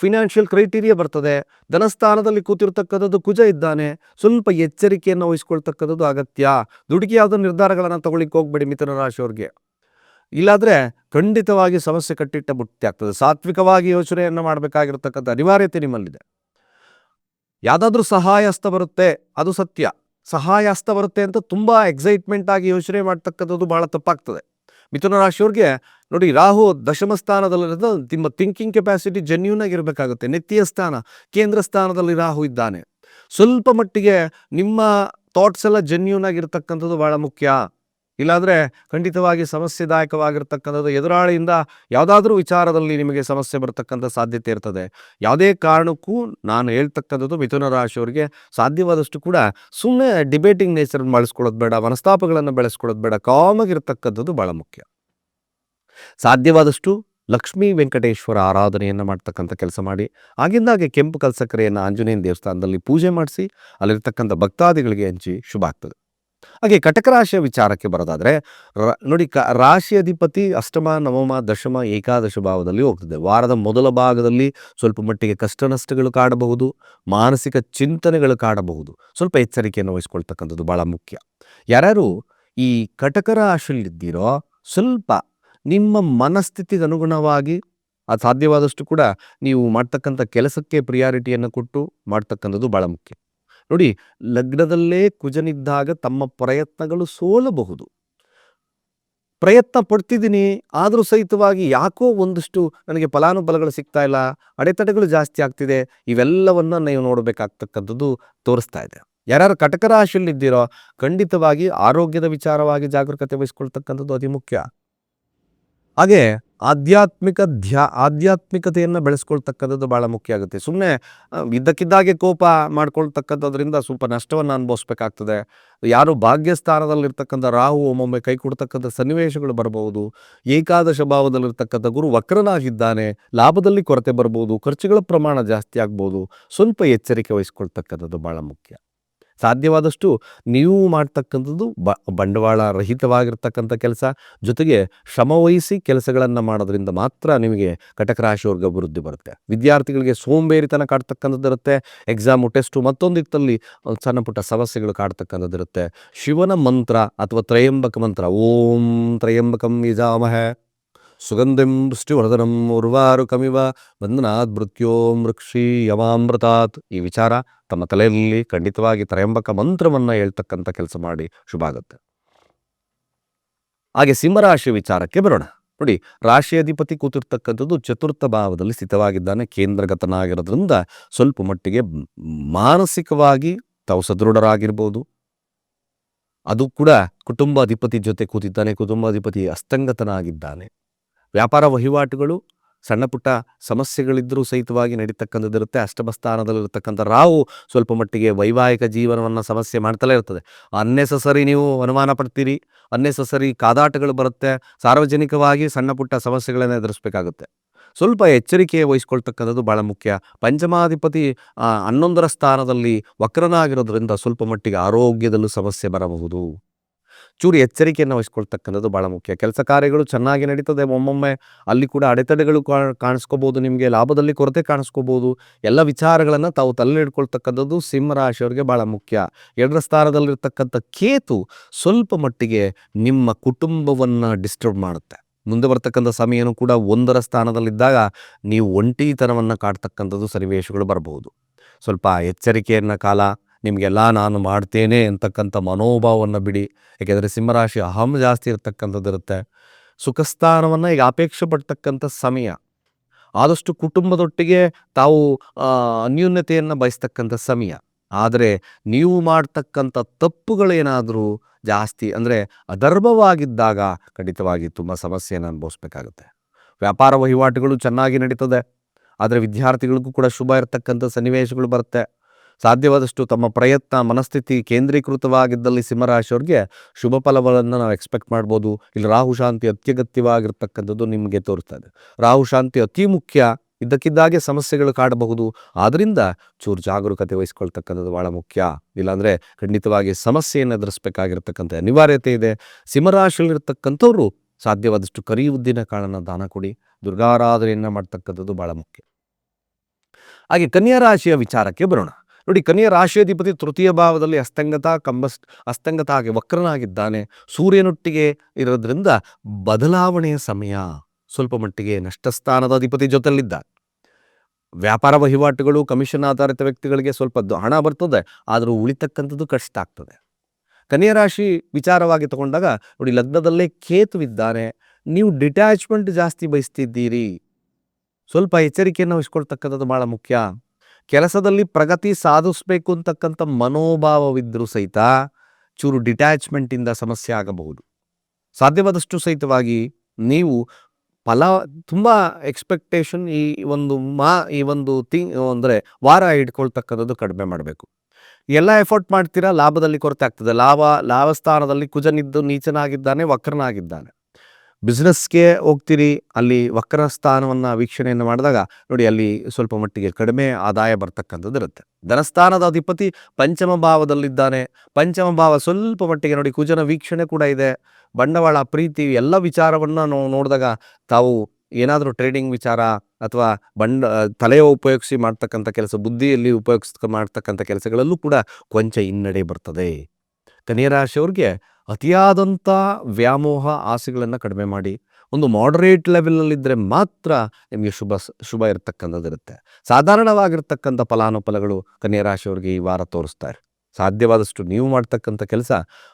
ಫಿನಾನ್ಷಿಯಲ್ ಕ್ರೈಟೀರಿಯಾ ಬರ್ತದೆ. ಧನಸ್ಥಾನದಲ್ಲಿ ಕೂತಿರ್ತಕ್ಕಂಥದ್ದು ಕುಜ ಇದ್ದಾನೆ. ಸ್ವಲ್ಪ ಎಚ್ಚರಿಕೆಯನ್ನು ವಹಿಸ್ಕೊಳ್ತಕ್ಕಂಥದ್ದು ಅಗತ್ಯ. ದುಡುಕಿ ಯಾವುದೋ ನಿರ್ಧಾರಗಳನ್ನು ತಗೊಳ್ಳಿಕ್ಕೆ ಹೋಗ್ಬೇಡಿ ಮಿಥುನ ರಾಶಿಯವ್ರಿಗೆ. ಇಲ್ಲಾದರೆ ಖಂಡಿತವಾಗಿ ಸಮಸ್ಯೆ ಕಟ್ಟಿಟ್ಟ ಬುಟ್ಟಿ ಆಗ್ತದೆ. ಸಾತ್ವಿಕವಾಗಿ ಯೋಚನೆಯನ್ನು ಮಾಡಬೇಕಾಗಿರ್ತಕ್ಕಂಥ ಅನಿವಾರ್ಯತೆ ನಿಮ್ಮಲ್ಲಿದೆ. ಯಾವುದಾದ್ರೂ ಸಹಾಯ ಹಸ್ತ ಬರುತ್ತೆ, ಅದು ಸತ್ಯ. ಸಹಾಯ ಹಸ್ತ ಬರುತ್ತೆ ಅಂತ ತುಂಬ ಎಕ್ಸೈಟ್ಮೆಂಟ್ ಆಗಿ ಯೋಚನೆ ಮಾಡ್ತಕ್ಕಂಥದ್ದು ಬಹಳ ತಪ್ಪಾಗ್ತದೆ. ಮಿಥುನ ರಾಶಿಯವ್ರಿಗೆ ನೋಡಿ, ರಾಹು ದಶಮ ಸ್ಥಾನದಲ್ಲಿರೋದು ನಿಮ್ಮ ಥಿಂಕಿಂಗ್ ಕೆಪಾಸಿಟಿ ಜೆನ್ಯೂನ್ ಆಗಿರಬೇಕಾಗುತ್ತೆ. ನೆತ್ತಿಯ ಸ್ಥಾನ, ಕೇಂದ್ರ ಸ್ಥಾನದಲ್ಲಿ ರಾಹು ಇದ್ದಾನೆ. ಸ್ವಲ್ಪ ಮಟ್ಟಿಗೆ ನಿಮ್ಮ ಥಾಟ್ಸ್ ಎಲ್ಲ ಜೆನ್ಯೂನ್ ಆಗಿರ್ತಕ್ಕಂಥದ್ದು ಬಹಳ ಮುಖ್ಯ. ಇಲ್ಲಾಂದ್ರೆ ಖಂಡಿತವಾಗಿ ಸಮಸ್ಯೆದಾಯಕವಾಗಿರ್ತಕ್ಕಂಥದ್ದು ಎದುರಾಳಿಯಿಂದ ಯಾವುದಾದ್ರೂ ವಿಚಾರದಲ್ಲಿ ನಿಮಗೆ ಸಮಸ್ಯೆ ಬರ್ತಕ್ಕಂಥ ಸಾಧ್ಯತೆ ಇರ್ತದೆ. ಯಾವುದೇ ಕಾರಣಕ್ಕೂ ನಾನು ಹೇಳ್ತಕ್ಕಂಥದ್ದು ಮಿಥುನ ರಾಶಿಯವರಿಗೆ ಸಾಧ್ಯವಾದಷ್ಟು ಕೂಡ ಸುಮ್ಮನೆ ಡಿಬೇಟಿಂಗ್ ನೇಚರ್ ಬಳಸ್ಕೊಳ್ಳೋದು ಬೇಡ, ಮನಸ್ತಾಪಗಳನ್ನು ಬೆಳೆಸ್ಕೊಳ್ಳೋದು ಬೇಡ ಕಾಮಾಗಿರ್ತಕ್ಕಂಥದ್ದು ಭಾಳ ಮುಖ್ಯ. ಸಾಧ್ಯವಾದಷ್ಟು ಲಕ್ಷ್ಮೀ ವೆಂಕಟೇಶ್ವರ ಆರಾಧನೆಯನ್ನು ಮಾಡ್ತಕ್ಕಂಥ ಕೆಲಸ ಮಾಡಿ, ಆಗಿಂದಾಗೆ ಕೆಂಪು ಕಲ್ಸಕ್ಕರೆಯನ್ನು ಆಂಜನೇಯನ ದೇವಸ್ಥಾನದಲ್ಲಿ ಪೂಜೆ ಮಾಡಿಸಿ, ಅಲ್ಲಿರ್ತಕ್ಕಂಥ ಭಕ್ತಾದಿಗಳಿಗೆ ಹಂಚಿ ಶುಭ ಆಗ್ತದೆ. ಹಾಗೆ ಕಟಕ ರಾಶಿಯ ವಿಚಾರಕ್ಕೆ ಬರೋದಾದರೆ ನೋಡಿ ಕ, ರಾಶಿ ಅಧಿಪತಿ ಅಷ್ಟಮ, ನವಮ, ದಶಮ, ಏಕಾದಶ ಭಾವದಲ್ಲಿ ಹೋಗ್ತದೆ. ವಾರದ ಮೊದಲ ಭಾಗದಲ್ಲಿ ಸ್ವಲ್ಪ ಮಟ್ಟಿಗೆ ಕಷ್ಟ ನಷ್ಟಗಳು ಕಾಡಬಹುದು, ಮಾನಸಿಕ ಚಿಂತನೆಗಳು ಕಾಡಬಹುದು. ಸ್ವಲ್ಪ ಎಚ್ಚರಿಕೆಯನ್ನು ವಹಿಸ್ಕೊಳ್ತಕ್ಕಂಥದ್ದು ಬಹಳ ಮುಖ್ಯ. ಯಾರ್ಯಾರು ಈ ಕಟಕ ರಾಶಿಯಲ್ಲಿದ್ದೀರೋ ಸ್ವಲ್ಪ ನಿಮ್ಮ ಮನಸ್ಥಿತಿಗೆ ಅನುಗುಣವಾಗಿ ಅದು ಸಾಧ್ಯವಾದಷ್ಟು ಕೂಡ ನೀವು ಮಾಡ್ತಕ್ಕಂಥ ಕೆಲಸಕ್ಕೆ ಪ್ರಿಯಾರಿಟಿಯನ್ನು ಕೊಟ್ಟು ಮಾಡ್ತಕ್ಕಂಥದ್ದು ಬಹಳ ಮುಖ್ಯ. ನೋಡಿ, ಲಗ್ನದಲ್ಲೇ ಕುಜನಿದ್ದಾಗ ತಮ್ಮ ಪ್ರಯತ್ನಗಳು ಸೋಲಬಹುದು. ಪ್ರಯತ್ನ ಪಡ್ತಿದ್ದೀನಿ, ಆದರೂ ಸಹಿತವಾಗಿ ಯಾಕೋ ಒಂದಷ್ಟು ನನಗೆ ಫಲಾನುಫಲಗಳು ಸಿಗ್ತಾ ಇಲ್ಲ, ಅಡೆತಡೆಗಳು ಜಾಸ್ತಿ ಆಗ್ತಿದೆ, ಇವೆಲ್ಲವನ್ನು ನೀವು ನೋಡಬೇಕಾಗ್ತಕ್ಕಂಥದ್ದು ತೋರಿಸ್ತಾ ಇದೆ. ಯಾರ್ಯಾರು ಕಟಕ ರಾಶಿಯಲ್ಲಿದ್ದೀರೋ ಖಂಡಿತವಾಗಿ ಆರೋಗ್ಯದ ವಿಚಾರವಾಗಿ ಜಾಗರೂಕತೆ ವಹಿಸ್ಕೊಳ್ತಕ್ಕಂಥದ್ದು ಅತಿ ಮುಖ್ಯ. ಹಾಗೆ ಆಧ್ಯಾತ್ಮಿಕ ಧ್ಯಾ, ಆಧ್ಯಾತ್ಮಿಕತೆಯನ್ನು ಬೆಳೆಸ್ಕೊಳ್ತಕ್ಕಂಥದ್ದು ಭಾಳ ಮುಖ್ಯ ಆಗುತ್ತೆ. ಸುಮ್ಮನೆ ಇದ್ದಕ್ಕಿದ್ದಾಗೆ ಕೋಪ ಮಾಡ್ಕೊಳ್ತಕ್ಕಂಥದ್ರಿಂದ ಸ್ವಲ್ಪ ನಷ್ಟವನ್ನು ಅನುಭವಿಸ್ಬೇಕಾಗ್ತದೆ. ಯಾರು ಭಾಗ್ಯಸ್ಥಾನದಲ್ಲಿರ್ತಕ್ಕಂಥ ರಾಹು ಒಮ್ಮೊಮ್ಮೆ ಕೈ ಕೊಡ್ತಕ್ಕಂಥ ಸನ್ನಿವೇಶಗಳು ಬರಬಹುದು. ಏಕಾದಶ ಭಾವದಲ್ಲಿರ್ತಕ್ಕಂಥ ಗುರು ವಕ್ರನಾಗಿದ್ದಾನೆ, ಲಾಭದಲ್ಲಿ ಕೊರತೆ ಬರ್ಬೋದು ಖರ್ಚುಗಳ ಪ್ರಮಾಣ ಜಾಸ್ತಿ ಆಗ್ಬೋದು. ಸ್ವಲ್ಪ ಎಚ್ಚರಿಕೆ ವಹಿಸ್ಕೊಳ್ತಕ್ಕಂಥದ್ದು ಭಾಳ ಮುಖ್ಯ. ಸಾಧ್ಯವಾದಷ್ಟು ನೀವು ಮಾಡ್ತಕ್ಕಂಥದ್ದು ಬ, ಬಂಡವಾಳ ರಹಿತವಾಗಿರ್ತಕ್ಕಂಥ ಕೆಲಸ. ಜೊತೆಗೆ ಶ್ರಮವಹಿಸಿ ಕೆಲಸಗಳನ್ನು ಮಾಡೋದ್ರಿಂದ ಮಾತ್ರ ನಿಮಗೆ ಕಟಕ ರಾಶಿಯವ್ರಿಗೆ ಅಭಿವೃದ್ಧಿ ಬರುತ್ತೆ. ವಿದ್ಯಾರ್ಥಿಗಳಿಗೆ ಸೋಂಬೇರಿತನ ಕಾಡ್ತಕ್ಕಂಥದ್ದಿರುತ್ತೆ ಎಕ್ಸಾಮು ಟೆಸ್ಟು ಮತ್ತೊಂದಿತ್ತಲ್ಲಿ ಸಣ್ಣ ಪುಟ್ಟ ಸಮಸ್ಯೆಗಳು ಕಾಡ್ತಕ್ಕಂಥದ್ದಿರುತ್ತೆ ಶಿವನ ಮಂತ್ರ ಅಥವಾ ತ್ರಯಂಬಕ ಮಂತ್ರ, ಓಂ ತ್ರಯಂಬಕಂ ಯಜಾಮಹ. ಸುಗಂಧಿಂ ವೃಷ್ಟಿವರ್ಧನಂ ಉರ್ವಾರು ಕಮಿವ ಬಂಧನಾತ್ ಮೃತ್ಯೋ ಮೃಕ್ಷಿ ಯಮಾಮೃತಾತ್ ಈ ವಿಚಾರ ತಮ್ಮ ತಲೆಯಲ್ಲಿ ಖಂಡಿತವಾಗಿ ತ್ರಯಂಬಕ ಮಂತ್ರವನ್ನು ಹೇಳ್ತಕ್ಕಂಥ ಕೆಲಸ ಮಾಡಿ ಶುಭ ಆಗುತ್ತೆ. ಹಾಗೆ ಸಿಂಹರಾಶಿ ವಿಚಾರಕ್ಕೆ ಬರೋಣ. ನೋಡಿ, ರಾಶಿ ಅಧಿಪತಿ ಕೂತಿರ್ತಕ್ಕಂಥದ್ದು ಚತುರ್ಥ ಭಾವದಲ್ಲಿ ಸ್ಥಿತವಾಗಿದ್ದಾನೆ. ಕೇಂದ್ರಗತನಾಗಿರೋದ್ರಿಂದ ಸ್ವಲ್ಪ ಮಟ್ಟಿಗೆ ಮಾನಸಿಕವಾಗಿ ತಾವು ಸದೃಢರಾಗಿರ್ಬೋದು. ಅದು ಕೂಡ ಕುಟುಂಬ ಅಧಿಪತಿ ಜೊತೆ ಕೂತಿದ್ದಾನೆ ಕುಟುಂಬಾಧಿಪತಿ ಅಸ್ತಂಗತನಾಗಿದ್ದಾನೆ. ವ್ಯಾಪಾರ ವಹಿವಾಟುಗಳು ಸಣ್ಣ ಪುಟ್ಟ ಸಮಸ್ಯೆಗಳಿದ್ದರೂ ಸಹಿತವಾಗಿ ನಡೀತಕ್ಕಂಥದ್ದಿರುತ್ತೆ ಅಷ್ಟಮ ಸ್ಥಾನದಲ್ಲಿರ್ತಕ್ಕಂಥ ರಾವು ಸ್ವಲ್ಪ ಮಟ್ಟಿಗೆ ವೈವಾಹಿಕ ಜೀವನವನ್ನು ಸಮಸ್ಯೆ ಮಾಡ್ತಲೇ ಇರ್ತದೆ. ಅನ್ನೆಸಸರಿ ನೀವು ಅನುಮಾನ ಪಡ್ತೀರಿ, ಅನ್ನೆಸಸರಿ ಕಾದಾಟಗಳು ಬರುತ್ತೆ, ಸಾರ್ವಜನಿಕವಾಗಿ ಸಣ್ಣ ಪುಟ್ಟ ಸಮಸ್ಯೆಗಳನ್ನು ಎದುರಿಸಬೇಕಾಗುತ್ತೆ. ಸ್ವಲ್ಪ ಎಚ್ಚರಿಕೆ ವಹಿಸ್ಕೊಳ್ತಕ್ಕಂಥದ್ದು ಭಾಳ ಮುಖ್ಯ. ಪಂಚಮಾಧಿಪತಿ ಹನ್ನೊಂದರ ಸ್ಥಾನದಲ್ಲಿ ವಕ್ರನಾಗಿರೋದ್ರಿಂದ ಸ್ವಲ್ಪ ಮಟ್ಟಿಗೆ ಆರೋಗ್ಯದಲ್ಲೂ ಸಮಸ್ಯೆ ಬರಬಹುದು. ಚೂರು ಎಚ್ಚರಿಕೆಯನ್ನು ವಹಿಸ್ಕೊಳ್ತಕ್ಕಂಥದ್ದು ಭಾಳ ಮುಖ್ಯ. ಕೆಲಸ ಕಾರ್ಯಗಳು ಚೆನ್ನಾಗಿ ನಡೀತದೆ, ಒಮ್ಮೊಮ್ಮೆ ಅಲ್ಲಿ ಕೂಡ ಅಡೆತಡೆಗಳು ಕಾಣಿಸ್ಕೋಬೋದು, ನಿಮಗೆ ಲಾಭದಲ್ಲಿ ಕೊರತೆ ಕಾಣಿಸ್ಕೋಬೋದು, ಎಲ್ಲ ವಿಚಾರಗಳನ್ನು ತಾವು ತಲೆ ಸಿಂಹ ಸಿಂಹರಾಶಿಯವರಿಗೆ ಭಾಳ ಮುಖ್ಯ. ಎರಡರ ಸ್ಥಾನದಲ್ಲಿರ್ತಕ್ಕಂಥ ಕೇತು ಸ್ವಲ್ಪ ಮಟ್ಟಿಗೆ ನಿಮ್ಮ ಕುಟುಂಬವನ್ನು ಡಿಸ್ಟರ್ಬ್ ಮಾಡುತ್ತೆ. ಮುಂದೆ ಬರ್ತಕ್ಕಂಥ ಸಮಯನೂ ಕೂಡ ಒಂದರ ಸ್ಥಾನದಲ್ಲಿದ್ದಾಗ ನೀವು ಒಂಟಿತನವನ್ನು ಕಾಡ್ತಕ್ಕಂಥದ್ದು ಸನ್ನಿವೇಶಗಳು ಬರಬಹುದು. ಸ್ವಲ್ಪ ಎಚ್ಚರಿಕೆಯನ್ನು ಕಾಲ ನಿಮಗೆಲ್ಲ ನಾನು ಮಾಡ್ತೇನೆ ಅಂತಕ್ಕಂಥ ಮನೋಭಾವವನ್ನು ಬಿಡಿ. ಏಕೆಂದರೆ ಸಿಂಹರಾಶಿ ಅಹಂ ಜಾಸ್ತಿ ಇರತಕ್ಕಂಥದ್ದು ಇರುತ್ತೆ. ಸುಖಸ್ಥಾನವನ್ನು ಈಗ ಅಪೇಕ್ಷೆ ಪಡ್ತಕ್ಕಂಥ ಸಮಯ. ಆದಷ್ಟು ಕುಟುಂಬದೊಟ್ಟಿಗೆ ತಾವು ಅನ್ಯೂನ್ಯತೆಯನ್ನು ಬಯಸ್ತಕ್ಕಂಥ ಸಮಯ. ಆದರೆ ನೀವು ಮಾಡ್ತಕ್ಕಂಥ ತಪ್ಪುಗಳೇನಾದರೂ ಜಾಸ್ತಿ, ಅಂದರೆ ಅಧರ್ಮವಾಗಿದ್ದಾಗ ಖಂಡಿತವಾಗಿ ತುಂಬ ಸಮಸ್ಯೆಯನ್ನು ಅನುಭವಿಸ್ಬೇಕಾಗುತ್ತೆ. ವ್ಯಾಪಾರ ವಹಿವಾಟುಗಳು ಚೆನ್ನಾಗಿ ನಡೀತದೆ. ಆದರೆ ವಿದ್ಯಾರ್ಥಿಗಳಿಗೂ ಕೂಡ ಶುಭ ಇರತಕ್ಕಂಥ ಸನ್ನಿವೇಶಗಳು ಬರುತ್ತೆ. ಸಾಧ್ಯವಾದಷ್ಟು ತಮ್ಮ ಪ್ರಯತ್ನ, ಮನಸ್ಥಿತಿ ಕೇಂದ್ರೀಕೃತವಾಗಿದ್ದಲ್ಲಿ ಸಿಂಹರಾಶಿಯವ್ರಿಗೆ ಶುಭ ಫಲಗಳನ್ನು ನಾವು ಎಕ್ಸ್ಪೆಕ್ಟ್ ಮಾಡ್ಬೋದು. ಇಲ್ಲಿ ರಾಹು ಶಾಂತಿ ಅತ್ಯಗತ್ಯವಾಗಿರ್ತಕ್ಕಂಥದ್ದು ನಿಮಗೆ ತೋರಿಸ್ತಾ ಇದೆ. ರಾಹು ಶಾಂತಿ ಅತಿ ಮುಖ್ಯ. ಇದ್ದಕ್ಕಿದ್ದಾಗೆ ಸಮಸ್ಯೆಗಳು ಕಾಡಬಹುದು. ಆದ್ದರಿಂದ ಚೂರು ಜಾಗರೂಕತೆ ವಹಿಸ್ಕೊಳ್ತಕ್ಕಂಥದ್ದು ಭಾಳ ಮುಖ್ಯ. ಇಲ್ಲಾಂದರೆ ಖಂಡಿತವಾಗಿ ಸಮಸ್ಯೆಯನ್ನು ಎದುರಿಸಬೇಕಾಗಿರ್ತಕ್ಕಂಥ ಅನಿವಾರ್ಯತೆ ಇದೆ. ಸಿಂಹರಾಶಿಯಲ್ಲಿರ್ತಕ್ಕಂಥವ್ರು ಸಾಧ್ಯವಾದಷ್ಟು ಕರಿ ಉದ್ದಿನ ಕಾಳನ್ನು ದಾನ ಕೊಡಿ. ದುರ್ಗಾರಾಧನೆಯನ್ನು ಮಾಡ್ತಕ್ಕಂಥದ್ದು ಭಾಳ ಮುಖ್ಯ. ಹಾಗೆ ಕನ್ಯಾ ರಾಶಿಯ ವಿಚಾರಕ್ಕೆ ಬರೋಣ. ನೋಡಿ, ಕನ್ಯಾ ರಾಶಿಯಾಧಿಪತಿ ತೃತೀಯ ಭಾವದಲ್ಲಿ ಅಸ್ತಂಗತ, ಕಂಬಸ್ ಅಸ್ತಂಗತ ಆಗಿ ವಕ್ರನಾಗಿದ್ದಾನೆ. ಸೂರ್ಯನೊಟ್ಟಿಗೆ ಇರೋದ್ರಿಂದ ಬದಲಾವಣೆಯ ಸಮಯ ಸ್ವಲ್ಪ ಮಟ್ಟಿಗೆ ನಷ್ಟಸ್ಥಾನದ ಅಧಿಪತಿ ಜೊತೆಲಿದ್ದ ವ್ಯಾಪಾರ ವಹಿವಾಟುಗಳು, ಕಮಿಷನ್ ಆಧಾರಿತ ವ್ಯಕ್ತಿಗಳಿಗೆ ಸ್ವಲ್ಪ ಹಣ ಬರ್ತದೆ, ಆದರೂ ಉಳಿತಕ್ಕಂಥದ್ದು ಕಷ್ಟ ಆಗ್ತದೆ. ಕನ್ಯಾ ರಾಶಿ ವಿಚಾರವಾಗಿ ತಗೊಂಡಾಗ, ನೋಡಿ, ಲಗ್ನದಲ್ಲೇ ಕೇತು ಇದ್ದಾನೆ ನೀವು ಡಿಟ್ಯಾಚ್ಮೆಂಟ್ ಜಾಸ್ತಿ ಬಯಸ್ತಿದ್ದೀರಿ. ಸ್ವಲ್ಪ ಎಚ್ಚರಿಕೆಯನ್ನು ವಹಿಸ್ಕೊಳ್ತಕ್ಕಂಥದ್ದು ಭಾಳ ಮುಖ್ಯ. ಕೆಲಸದಲ್ಲಿ ಪ್ರಗತಿ ಸಾಧಿಸಬೇಕು ಅಂತಕ್ಕಂಥ ಮನೋಭಾವವಿದ್ದರೂ ಸಹಿತ ಚೂರು ಡಿಟ್ಯಾಚ್ಮೆಂಟಿಂದ ಸಮಸ್ಯೆ ಆಗಬಹುದು. ಸಾಧ್ಯವಾದಷ್ಟು ಸಹಿತವಾಗಿ ನೀವು ಫಲ, ತುಂಬ ಎಕ್ಸ್ಪೆಕ್ಟೇಷನ್ ಈ ಒಂದು ಮಾ, ಈ ಒಂದು ತಿಂಗ್ ಅಂದರೆ ವಾರ ಇಟ್ಕೊಳ್ತಕ್ಕಂಥದ್ದು ಕಡಿಮೆ ಮಾಡಬೇಕು. ಎಲ್ಲ ಎಫರ್ಟ್ ಮಾಡ್ತೀರಾ? ಲಾಭದಲ್ಲಿ ಕೊರತೆ ಆಗ್ತದೆ. ಲಾಭ, ಲಾಭಸ್ಥಾನದಲ್ಲಿ ಕುಜನಿದ್ದು, ನೀಚನಾಗಿದ್ದಾನೆ, ವಕ್ರನಾಗಿದ್ದಾನೆ. ಬಿಸ್ನೆಸ್ಗೆ ಹೋಗ್ತೀರಿ, ಅಲ್ಲಿ ವಕ್ರ ಸ್ಥಾನವನ್ನು ವೀಕ್ಷಣೆಯನ್ನು ಮಾಡಿದಾಗ ನೋಡಿ ಅಲ್ಲಿ ಸ್ವಲ್ಪ ಮಟ್ಟಿಗೆ ಕಡಿಮೆ ಆದಾಯ ಬರ್ತಕ್ಕಂಥದ್ದು ಇರುತ್ತೆ. ಧನಸ್ಥಾನದ ಅಧಿಪತಿ ಪಂಚಮ ಭಾವದಲ್ಲಿದ್ದಾನೆ. ಪಂಚಮ ಭಾವ ಸ್ವಲ್ಪ ಮಟ್ಟಿಗೆ ನೋಡಿ ಕುಜನ ವೀಕ್ಷಣೆ ಕೂಡ ಇದೆ. ಬಂಡವಾಳ ಪ್ರೀತಿ ಎಲ್ಲ ವಿಚಾರವನ್ನು ನಾವು ನೋಡಿದಾಗ ತಾವು ಏನಾದರೂ ಟ್ರೇಡಿಂಗ್ ವಿಚಾರ ಅಥವಾ ಬಂಡ, ತಲೆಯ ಉಪಯೋಗಿಸಿ ಮಾಡ್ತಕ್ಕಂಥ ಕೆಲಸ, ಬುದ್ಧಿಯಲ್ಲಿ ಉಪಯೋಗಿಸ್ ಮಾಡ್ತಕ್ಕಂಥ ಕೆಲಸಗಳಲ್ಲೂ ಕೂಡ ಕೊಂಚ ಹಿನ್ನಡೆ ಬರ್ತದೆ. ಕನ್ಯಾ ರಾಶಿಯವ್ರಿಗೆ ಅತಿಯಾದಂಥ ವ್ಯಾಮೋಹ ಆಸೆಗಳನ್ನು ಕಡಿಮೆ ಮಾಡಿ, ಒಂದು ಮಾಡರೇಟ್ ಲೆವೆಲಲ್ಲಿದ್ದರೆ ಮಾತ್ರ ನಿಮಗೆ ಶುಭ ಶುಭ ಇರತಕ್ಕಂಥದ್ದಿರುತ್ತೆ ಸಾಧಾರಣವಾಗಿರ್ತಕ್ಕಂಥ ಫಲಾನುಫಲಗಳು ಕನ್ಯಾ ರಾಶಿಯವ್ರಿಗೆ ಈ ವಾರ ತೋರಿಸ್ತಾರೆ ಸಾಧ್ಯವಾದಷ್ಟು ನೀವು ಮಾಡ್ತಕ್ಕಂಥ ಕೆಲಸ,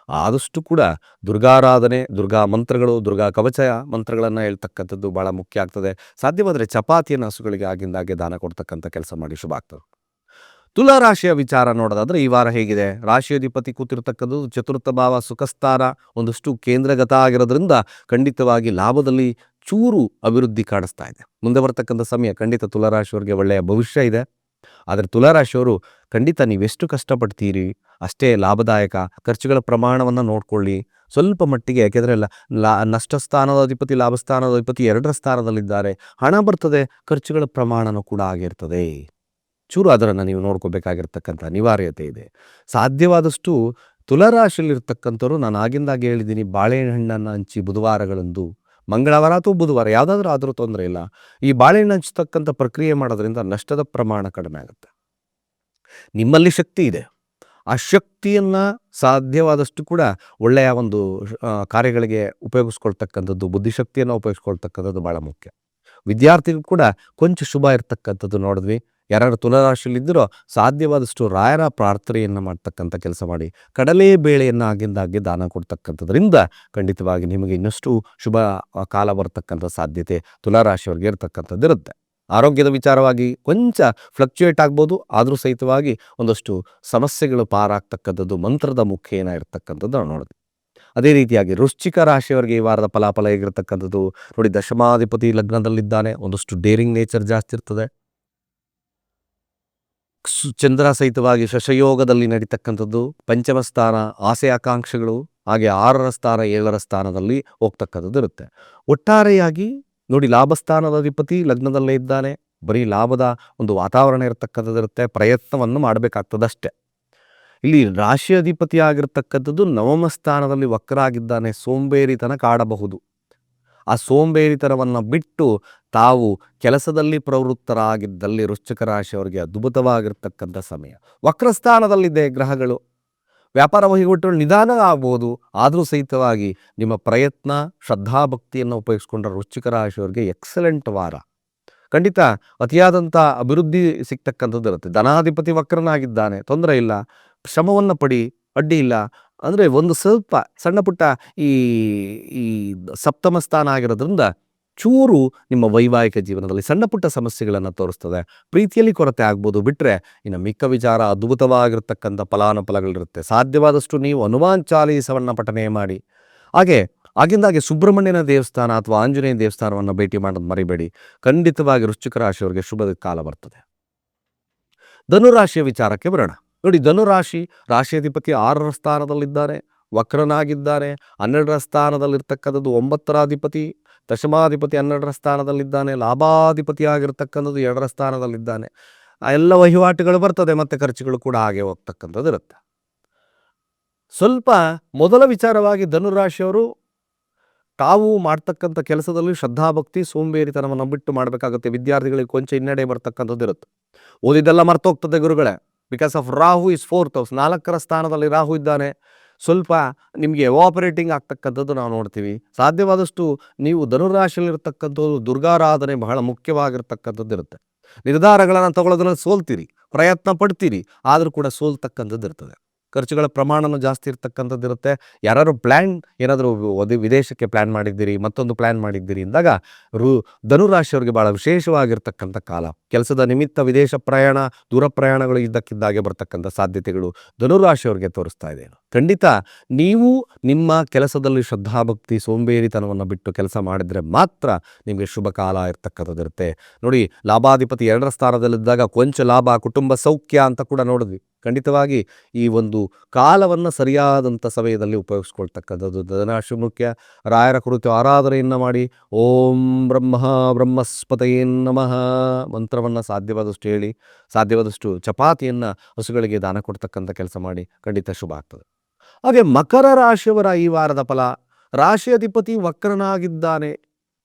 ಆದಷ್ಟು ಕೂಡ ದುರ್ಗಾರಾಧನೆ, ದುರ್ಗಾ ಮಂತ್ರಗಳು, ದುರ್ಗಾ ಕವಚ ಮಂತ್ರಗಳನ್ನು ಹೇಳ್ತಕ್ಕಂಥದ್ದು ಭಾಳ ಮುಖ್ಯ ಆಗ್ತದೆ. ಸಾಧ್ಯವಾದರೆ ಚಪಾತಿಯನ್ನು ಹಸುಗಳಿಗೆ ಆಗಿಂದಾಗೆ ದಾನ ಕೊಡ್ತಕ್ಕಂಥ ಕೆಲಸ ಮಾಡಿ ಶುಭ ಆಗ್ತದೆ. ತುಲಾ ರಾಶಿಯ ವಿಚಾರ ನೋಡೋದಾದ್ರೆ ಈ ವಾರ ಹೇಗಿದೆ? ರಾಶಿಯಾಧಿಪತಿ ಕೂತಿರ್ತಕ್ಕದ್ದು ಚತುರ್ಥ ಭಾವ ಸುಖಸ್ಥಾನ, ಒಂದಷ್ಟು ಕೇಂದ್ರಗತ ಆಗಿರೋದ್ರಿಂದ ಖಂಡಿತವಾಗಿ ಲಾಭದಲ್ಲಿ ಚೂರು ಅಭಿವೃದ್ಧಿ ಕಾಣಿಸ್ತಾ ಇದೆ. ಮುಂದೆ ಬರ್ತಕ್ಕಂಥ ಸಮಯ ಖಂಡಿತ ತುಲಾರಾಶಿಯವರಿಗೆ ಒಳ್ಳೆಯ ಭವಿಷ್ಯ ಇದೆ. ಆದರೆ ತುಲಾರಾಶಿಯವರು ಖಂಡಿತ ನೀವೆಷ್ಟು ಕಷ್ಟಪಡ್ತೀರಿ? ಅಷ್ಟೇ ಲಾಭದಾಯಕ ಖರ್ಚುಗಳ ಪ್ರಮಾಣವನ್ನು ನೋಡ್ಕೊಳ್ಳಿ. ಸ್ವಲ್ಪ ಮಟ್ಟಿಗೆ ಯಾಕೆಂದರೆ ಲಾ ನಷ್ಟ ಸ್ಥಾನದ ಅಧಿಪತಿ ಲಾಭ ಸ್ಥಾನದ ಅಧಿಪತಿ ಎರಡರ ಸ್ಥಾನದಲ್ಲಿದ್ದಾರೆ. ಹಣ ಬರ್ತದೆ, ಖರ್ಚುಗಳ ಪ್ರಮಾಣನೂ ಕೂಡ ಆಗಿರ್ತದೆ. ಚೂರು ಅದರನ್ನು ನೀವು ನೋಡ್ಕೋಬೇಕಾಗಿರ್ತಕ್ಕಂಥ ಅನಿವಾರ್ಯತೆ ಇದೆ. ಸಾಧ್ಯವಾದಷ್ಟು ತುಲರಾಶಿಯಲ್ಲಿರ್ತಕ್ಕಂಥವ್ರು ನಾನು ಆಗಿಂದಾಗೆ ಹೇಳಿದ್ದೀನಿ, ಬಾಳೆಹಣ್ಣನ್ನು ಹಂಚಿ ಬುಧವಾರಗಳಂದು, ಮಂಗಳವಾರ ಅಥವಾ ಬುಧವಾರ ಯಾವುದಾದ್ರೂ ಆದರೂ ತೊಂದರೆ ಇಲ್ಲ. ಈ ಬಾಳೆಹಣ್ಣು ಹಂಚ್ತಕ್ಕಂಥ ಪ್ರಕ್ರಿಯೆ ಮಾಡೋದ್ರಿಂದ ನಷ್ಟದ ಪ್ರಮಾಣ ಕಡಿಮೆ ಆಗುತ್ತೆ. ನಿಮ್ಮಲ್ಲಿ ಶಕ್ತಿ ಇದೆ. ಆ ಶಕ್ತಿಯನ್ನು ಸಾಧ್ಯವಾದಷ್ಟು ಕೂಡ ಒಳ್ಳೆಯ ಒಂದು ಕಾರ್ಯಗಳಿಗೆ ಉಪಯೋಗಿಸ್ಕೊಳ್ತಕ್ಕಂಥದ್ದು, ಬುದ್ಧಿಶಕ್ತಿಯನ್ನು ಉಪಯೋಗಿಸ್ಕೊಳ್ತಕ್ಕಂಥದ್ದು ಭಾಳ ಮುಖ್ಯ. ವಿದ್ಯಾರ್ಥಿಗಳು ಕೂಡ ಕೊಂಚ ಶುಭ ಇರ್ತಕ್ಕಂಥದ್ದು ನೋಡಿದ್ವಿ. ಯಾರು ತುಲಾರಾಶಿಯಲ್ಲಿದ್ದರೋ ಸಾಧ್ಯವಾದಷ್ಟು ರಾಯರ ಪ್ರಾರ್ಥನೆಯನ್ನು ಮಾಡ್ತಕ್ಕಂಥ ಕೆಲಸ ಮಾಡಿ, ಕಡಲೆ ಬೇಳೆಯನ್ನು ಆಗಿಂದಾಗೆ ದಾನ ಕೊಡ್ತಕ್ಕಂಥದ್ರಿಂದ ಖಂಡಿತವಾಗಿ ನಿಮಗೆ ಇನ್ನಷ್ಟು ಶುಭ ಕಾಲ ಬರ್ತಕ್ಕಂಥ ಸಾಧ್ಯತೆ ತುಲಾರಾಶಿಯವರಿಗೆ ಇರತಕ್ಕಂಥದ್ದಿರುತ್ತೆ. ಆರೋಗ್ಯದ ವಿಚಾರವಾಗಿ ಕೊಂಚ ಫ್ಲಕ್ಚುಯೇಟ್ ಆಗ್ಬೋದು, ಆದರೂ ಸಹಿತವಾಗಿ ಒಂದಷ್ಟು ಸಮಸ್ಯೆಗಳು ಪಾರಾಗ್ತಕ್ಕಂಥದ್ದು ಮಂತ್ರದ ಮುಖೇನ ಇರತಕ್ಕಂಥದ್ದು ನಾವು ನೋಡಿದ್ವಿ. ಅದೇ ರೀತಿಯಾಗಿ ವೃಶ್ಚಿಕ ರಾಶಿಯವರಿಗೆ ಈ ವಾರದ ಫಲಾಫಲ ಹೇಗಿರ್ತಕ್ಕಂಥದ್ದು? ನೋಡಿ ದಶಮಾಧಿಪತಿ ಲಗ್ನದಲ್ಲಿದ್ದಾನೆ, ಒಂದಷ್ಟು ಡೇರಿಂಗ್ ನೇಚರ್ ಜಾಸ್ತಿ ಇರ್ತದೆ. ಚಂದ್ರ ಸಹಿತವಾಗಿ ಶಶಯೋಗದಲ್ಲಿ ನಡೀತಕ್ಕಂಥದ್ದು ಪಂಚಮ ಸ್ಥಾನ ಆಸೆ ಆಕಾಂಕ್ಷೆಗಳು, ಹಾಗೆ ಆರರ ಸ್ಥಾನ, ಏಳರ ಸ್ಥಾನದಲ್ಲಿ ಹೋಗ್ತಕ್ಕಂಥದ್ದು ಇರುತ್ತೆ. ಒಟ್ಟಾರೆಯಾಗಿ ನೋಡಿ ಲಾಭಸ್ಥಾನದ ಅಧಿಪತಿ ಲಗ್ನದಲ್ಲೇ ಇದ್ದಾನೆ. ಬರೀ ಲಾಭದ ಒಂದು ವಾತಾವರಣ ಇರತಕ್ಕಂಥದ್ದು ಇರುತ್ತೆ. ಪ್ರಯತ್ನವನ್ನು ಮಾಡಬೇಕಾಗ್ತದಷ್ಟೇ ಇಲ್ಲಿ ರಾಶಿ ಅಧಿಪತಿ ಆಗಿರ್ತಕ್ಕಂಥದ್ದು ನವಮ ಸ್ಥಾನದಲ್ಲಿ ವಕ್ರ ಆಗಿದ್ದಾನೆ ಸೋಂಬೇರಿತನ ಕಾಡಬಹುದು. ಆ ಸೋಂಬೇರಿತನವನ್ನು ಬಿಟ್ಟು ತಾವು ಕೆಲಸದಲ್ಲಿ ಪ್ರವೃತ್ತರಾಗಿದ್ದಲ್ಲಿ ವೃಶ್ಚಿಕ ರಾಶಿಯವರಿಗೆ ಅದ್ಭುತವಾಗಿರ್ತಕ್ಕಂಥ ಸಮಯ. ವಕ್ರಸ್ಥಾನದಲ್ಲಿದೆ ಗ್ರಹಗಳು. ವ್ಯಾಪಾರ ವಹಿವಾಟುಗಳು ನಿಧಾನ ಆಗ್ಬೋದು, ಆದರೂ ಸಹಿತವಾಗಿ ನಿಮ್ಮ ಪ್ರಯತ್ನ, ಶ್ರದ್ಧಾಭಕ್ತಿಯನ್ನು ಉಪಯೋಗಿಸ್ಕೊಂಡ್ರೆ ವೃಶ್ಚಿಕ ರಾಶಿಯವರಿಗೆ ಎಕ್ಸಲೆಂಟ್ ವಾರ. ಖಂಡಿತ ಅತಿಯಾದಂಥ ಅಭಿವೃದ್ಧಿ ಸಿಗ್ತಕ್ಕಂಥದ್ದು ಇರುತ್ತೆ. ಧನಾಧಿಪತಿ ವಕ್ರನಾಗಿದ್ದಾನೆ, ತೊಂದರೆ ಇಲ್ಲ. ಶ್ರಮವನ್ನು ಪಡಿ, ಅಡ್ಡಿ ಇಲ್ಲ. ಅಂದರೆ ಒಂದು ಸ್ವಲ್ಪ, ಸಣ್ಣ ಪುಟ್ಟ ಈ ಈ ಸಪ್ತಮ ಸ್ಥಾನ ಆಗಿರೋದ್ರಿಂದ ಚೂರು ನಿಮ್ಮ ವೈವಾಹಿಕ ಜೀವನದಲ್ಲಿ ಸಣ್ಣ ಪುಟ್ಟ ಸಮಸ್ಯೆಗಳನ್ನು ತೋರಿಸ್ತದೆ. ಪ್ರೀತಿಯಲ್ಲಿ ಕೊರತೆ ಆಗ್ಬೋದು. ಬಿಟ್ಟರೆ ಇನ್ನು ಮಿಕ್ಕ ವಿಚಾರ ಅದ್ಭುತವಾಗಿರ್ತಕ್ಕಂಥ ಫಲಾನುಫಲಗಳಿರುತ್ತೆ. ಸಾಧ್ಯವಾದಷ್ಟು ನೀವು ಹನುಮಾನ್ ಪಠನೆ ಮಾಡಿ. ಹಾಗೆ ಆಗಿಂದಾಗೆ ಸುಬ್ರಹ್ಮಣ್ಯನ ದೇವಸ್ಥಾನ ಅಥವಾ ಆಂಜನೇಯ ದೇವಸ್ಥಾನವನ್ನು ಭೇಟಿ ಮಾಡೋದು ಮರಿಬೇಡಿ. ಖಂಡಿತವಾಗಿ ವೃಶ್ಚಿಕ ರಾಶಿಯವರಿಗೆ ಶುಭದ ಕಾಲ ಬರ್ತದೆ. ಧನುರಾಶಿಯ ವಿಚಾರಕ್ಕೆ ಬರೋಣ. ನೋಡಿ, ಧನುರಾಶಿ ರಾಶಿಯಾಧಿಪತಿ ಆರರ ಸ್ಥಾನದಲ್ಲಿದ್ದಾರೆ. ವಕ್ರನಾಗಿದ್ದಾರೆ. ಹನ್ನೆರಡರ ಸ್ಥಾನದಲ್ಲಿರ್ತಕ್ಕಂಥದ್ದು ಒಂಬತ್ತರ ಅಧಿಪತಿ. ದಶಮಾಧಿಪತಿ ಹನ್ನೆರಡರ ಸ್ಥಾನದಲ್ಲಿದ್ದಾನೆ ಲಾಭಾಧಿಪತಿ ಆಗಿರ್ತಕ್ಕಂಥದ್ದು ಎರಡರ ಸ್ಥಾನದಲ್ಲಿದ್ದಾನೆ. ಆ ಎಲ್ಲ ವಹಿವಾಟುಗಳು ಬರ್ತದೆ, ಮತ್ತು ಖರ್ಚುಗಳು ಕೂಡ ಹಾಗೆ ಹೋಗ್ತಕ್ಕಂಥದ್ದು ಇರುತ್ತೆ. ಸ್ವಲ್ಪ ಮೊದಲ ವಿಚಾರವಾಗಿ ಧನುರಾಶಿಯವರು ತಾವು ಮಾಡ್ತಕ್ಕಂಥ ಕೆಲಸದಲ್ಲಿ ಶ್ರದ್ಧಾಭಕ್ತಿ, ಸೋಂಬೇರಿತನವನ್ನು ಬಿಟ್ಟು ಮಾಡಬೇಕಾಗುತ್ತೆ. ವಿದ್ಯಾರ್ಥಿಗಳಿಗೆ ಕೊಂಚ ಹಿನ್ನಡೆ ಬರ್ತಕ್ಕಂಥದ್ದು ಇರುತ್ತೆ. ಓದಿದ್ದೆಲ್ಲ ಮರ್ತೋಗ್ತದೆ ಗುರುಗಳೇ. Because of Rahu is fourth house ನಾಲ್ಕರ ಸ್ಥಾನದಲ್ಲಿ ರಾಹು ಇದ್ದಾನೆ. ಸ್ವಲ್ಪ ನಿಮಗೆ ಎವಾಪರೇಟಿಂಗ್ ಆಗ್ತಕ್ಕಂಥದ್ದು ನಾವು ನೋಡ್ತೀವಿ. ಸಾಧ್ಯವಾದಷ್ಟು ನೀವು ಧನುರಾಶಿಯಲ್ಲಿರ್ತಕ್ಕಂಥದ್ದು ದುರ್ಗಾರಾಧನೆ ಬಹಳ ಮುಖ್ಯವಾಗಿರ್ತಕ್ಕಂಥದ್ದು ಇರುತ್ತೆ. ನಿರ್ಧಾರಗಳನ್ನು ತಗೊಳ್ಳೋದ್ರಲ್ಲಿ ಸೋಲ್ತೀರಿ, ಪ್ರಯತ್ನ ಪಡ್ತೀರಿ, ಆದರೂ ಕೂಡ ಸೋಲ್ತಕ್ಕಂಥದ್ದು ಇರ್ತದೆ. ಖರ್ಚುಗಳ ಪ್ರಮಾಣನೂ ಜಾಸ್ತಿ ಇರ್ತಕ್ಕಂಥದ್ದು ಇರುತ್ತೆ. ಯಾರು ಪ್ಲ್ಯಾನ್ ಏನಾದರೂ ವಿದೇಶಕ್ಕೆ ಪ್ಲ್ಯಾನ್ ಮಾಡಿದ್ದೀರಿ, ಮತ್ತೊಂದು ಪ್ಲ್ಯಾನ್ ಮಾಡಿದ್ದೀರಿ ಅಂದಾಗ ರು ಧನುರಾಶಿಯವ್ರಿಗೆ ಭಾಳ ವಿಶೇಷವಾಗಿರ್ತಕ್ಕಂಥ ಕಾಲ. ಕೆಲಸದ ನಿಮಿತ್ತ ವಿದೇಶ ಪ್ರಯಾಣ, ದೂರ ಪ್ರಯಾಣಗಳು ಇದ್ದಕ್ಕಿದ್ದಾಗೆ ಬರ್ತಕ್ಕಂಥ ಸಾಧ್ಯತೆಗಳು ಧನುರಾಶಿಯವರಿಗೆ ತೋರಿಸ್ತಾ ಇದೆ ಖಂಡಿತ ನೀವು ನಿಮ್ಮ ಕೆಲಸದಲ್ಲಿ ಶ್ರದ್ಧಾಭಕ್ತಿ, ಸೋಂಬೇರಿತನವನ್ನು ಬಿಟ್ಟು ಕೆಲಸ ಮಾಡಿದರೆ ಮಾತ್ರ ನಿಮಗೆ ಶುಭ ಕಾಲ ಇರ್ತಕ್ಕಂಥದ್ದಿರುತ್ತೆ ನೋಡಿ, ಲಾಭಾಧಿಪತಿ ಎರಡರ ಸ್ಥಾನದಲ್ಲಿದ್ದಾಗ ಕೊಂಚ ಲಾಭ, ಕುಟುಂಬ ಸೌಖ್ಯ ಅಂತ ಕೂಡ ನೋಡಿದ್ವಿ. ಖಂಡಿತವಾಗಿ ಈ ಒಂದು ಕಾಲವನ್ನು ಸರಿಯಾದಂಥ ಸಮಯದಲ್ಲಿ ಉಪಯೋಗಿಸ್ಕೊಳ್ತಕ್ಕಂಥದ್ದು ಧನರಾಶಿ ಮುಖ್ಯ. ರಾಯರ ಕುರಿತು ಆರಾಧನೆಯನ್ನು ಮಾಡಿ, ಓಂ ಬ್ರಹ್ಮ ಬ್ರಹ್ಮಸ್ಪತಯೇ ನಮಃ ಮಂತ್ರವನ್ನು ಸಾಧ್ಯವಾದಷ್ಟು ಹೇಳಿ, ಸಾಧ್ಯವಾದಷ್ಟು ಚಪಾತಿಯನ್ನು ಹಸುಗಳಿಗೆ ದಾನ ಕೊಡ್ತಕ್ಕಂಥ ಕೆಲಸ ಮಾಡಿ ಖಂಡಿತ ಶುಭ ಆಗ್ತದೆ. ಹಾಗೆ ಮಕರ ರಾಶಿಯವರ ಈ ವಾರದ ಫಲ, ರಾಶಿ ಅಧಿಪತಿ ವಕ್ರನಾಗಿದ್ದಾನೆ.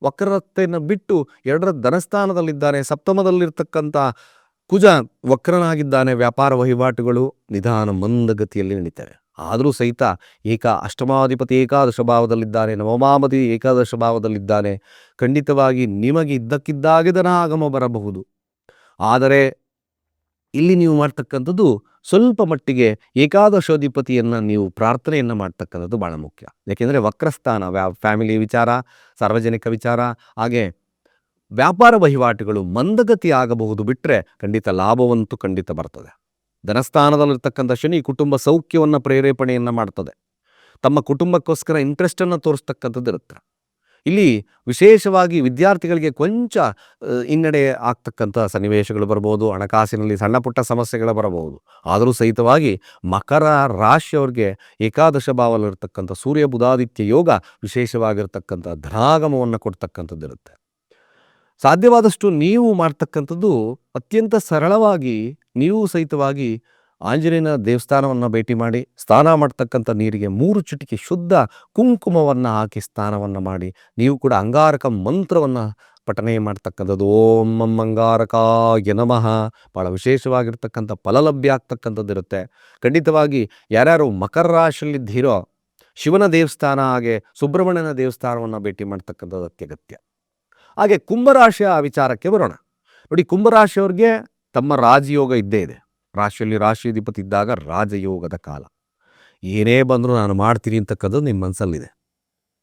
ವಕ್ರತೆಯನ್ನು ಬಿಟ್ಟು ಎರಡರ ಧನಸ್ಥಾನದಲ್ಲಿದ್ದಾನೆ. ಸಪ್ತಮದಲ್ಲಿರ್ತಕ್ಕಂಥ ಕುಜ ವಕ್ರನಾಗಿದ್ದಾನೆ. ವ್ಯಾಪಾರ ವಹಿವಾಟುಗಳು ನಿಧಾನ ಮಂದಗತಿಯಲ್ಲಿ ನಡೀತವೆ. ಆದರೂ ಸಹಿತ ಏಕ ಅಷ್ಟಮಾಧಿಪತಿ ಏಕಾದಶ ಭಾವದಲ್ಲಿದ್ದಾನೆ. ನವಮಾಮತಿ ಏಕಾದಶ ಭಾವದಲ್ಲಿದ್ದಾನೆ. ಖಂಡಿತವಾಗಿ ನಿಮಗೆ ಇದ್ದಕ್ಕಿದ್ದಾಗೆ ಧನ ಆಗಮ ಬರಬಹುದು. ಆದರೆ ಇಲ್ಲಿ ನೀವು ಮಾಡ್ತಕ್ಕಂಥದ್ದು ಸ್ವಲ್ಪ ಮಟ್ಟಿಗೆ ಏಕಾದಶೋಧಿಪತಿಯನ್ನು ನೀವು ಪ್ರಾರ್ಥನೆಯನ್ನು ಮಾಡ್ತಕ್ಕಂಥದ್ದು ಭಾಳ ಮುಖ್ಯ. ಯಾಕೆಂದರೆ ವಕ್ರಸ್ಥಾನ, ವ್ಯಾ, ಫ್ಯಾಮಿಲಿ ವಿಚಾರ, ಸಾರ್ವಜನಿಕ ವಿಚಾರ, ಹಾಗೆ ವ್ಯಾಪಾರ ವಹಿವಾಟುಗಳು ಮಂದಗತಿ ಆಗಬಹುದು ಬಿಟ್ಟರೆ ಖಂಡಿತ ಲಾಭವಂತೂ ಖಂಡಿತ ಬರ್ತದೆ. ಧನಸ್ಥಾನದಲ್ಲಿರ್ತಕ್ಕಂಥ ಶನಿ ಕುಟುಂಬ ಸೌಖ್ಯವನ್ನು ಪ್ರೇರೇಪಣೆಯನ್ನು ಮಾಡ್ತದೆ. ತಮ್ಮ ಕುಟುಂಬಕ್ಕೋಸ್ಕರ ಇಂಟ್ರೆಸ್ಟನ್ನು ತೋರಿಸ್ತಕ್ಕಂಥದ್ದು ಇರುತ್ತೆ ಇಲ್ಲಿ ವಿಶೇಷವಾಗಿ ವಿದ್ಯಾರ್ಥಿಗಳಿಗೆ ಕೊಂಚ ಹಿನ್ನಡೆ ಆಗ್ತಕ್ಕಂಥ ಸನ್ನಿವೇಶಗಳು ಬರ್ಬೋದು ಹಣಕಾಸಿನಲ್ಲಿ ಸಣ್ಣ ಪುಟ್ಟ ಸಮಸ್ಯೆಗಳು ಬರಬಹುದು. ಆದರೂ ಸಹಿತವಾಗಿ ಮಕರ ರಾಶಿಯವ್ರಿಗೆ ಏಕಾದಶ ಭಾವದಲ್ಲಿರ್ತಕ್ಕಂಥ ಸೂರ್ಯ ಬುಧಾದಿತ್ಯ ಯೋಗ ವಿಶೇಷವಾಗಿರ್ತಕ್ಕಂಥ ಧನಾಗಮವನ್ನು ಕೊಡ್ತಕ್ಕಂಥದ್ದು ಇರುತ್ತೆ ಸಾಧ್ಯವಾದಷ್ಟು ನೀವು ಮಾಡ್ತಕ್ಕಂಥದ್ದು ಅತ್ಯಂತ ಸರಳವಾಗಿ, ನೀವು ಸಹಿತವಾಗಿ ಆಂಜನೇಯನ ದೇವಸ್ಥಾನವನ್ನು ಭೇಟಿ ಮಾಡಿ, ಸ್ನಾನ ಮಾಡ್ತಕ್ಕಂಥ ನೀರಿಗೆ ಮೂರು ಚಿಟಿಕೆ ಶುದ್ಧ ಕುಂಕುಮವನ್ನು ಹಾಕಿ ಸ್ನಾನವನ್ನು ಮಾಡಿ, ನೀವು ಕೂಡ ಅಂಗಾರಕ ಮಂತ್ರವನ್ನು ಪಠನೆ ಮಾಡ್ತಕ್ಕಂಥದ್ದು. ಓಂ ಮಂ ಅಂಗಾರಕಾಯ ನಮಃ. ಭಾಳ ವಿಶೇಷವಾಗಿರ್ತಕ್ಕಂಥ ಫಲ ಲಭ್ಯ ಆಗ್ತಕ್ಕಂಥದ್ದು ಇರುತ್ತೆ. ಖಂಡಿತವಾಗಿ ಯಾರ್ಯಾರು ಮಕರ ರಾಶಿಯಲ್ಲಿದ್ದೀರೋ, ಶಿವನ ದೇವಸ್ಥಾನ ಹಾಗೆ ಸುಬ್ರಹ್ಮಣ್ಯನ ದೇವಸ್ಥಾನವನ್ನು ಭೇಟಿ ಮಾಡ್ತಕ್ಕಂಥದ್ದು ಅತ್ಯಗತ್ಯ. ಹಾಗೆ ಕುಂಭರಾಶಿಯ ವಿಚಾರಕ್ಕೆ ಬರೋಣ. ನೋಡಿ ಕುಂಭರಾಶಿಯವ್ರಿಗೆ ತಮ್ಮ ರಾಜಯೋಗ ಇದ್ದೇ ಇದೆ. ರಾಶಿಯಲ್ಲಿ ರಾಶಿಧಿಪತಿ ಇದ್ದಾಗ ರಾಜಯೋಗದ ಕಾಲ. ಏನೇ ಬಂದರೂ ನಾನು ಮಾಡ್ತೀನಿ ಅಂತಕ್ಕದ್ದು ನಿಮ್ಮ ಮನಸ್ಸಲ್ಲಿದೆ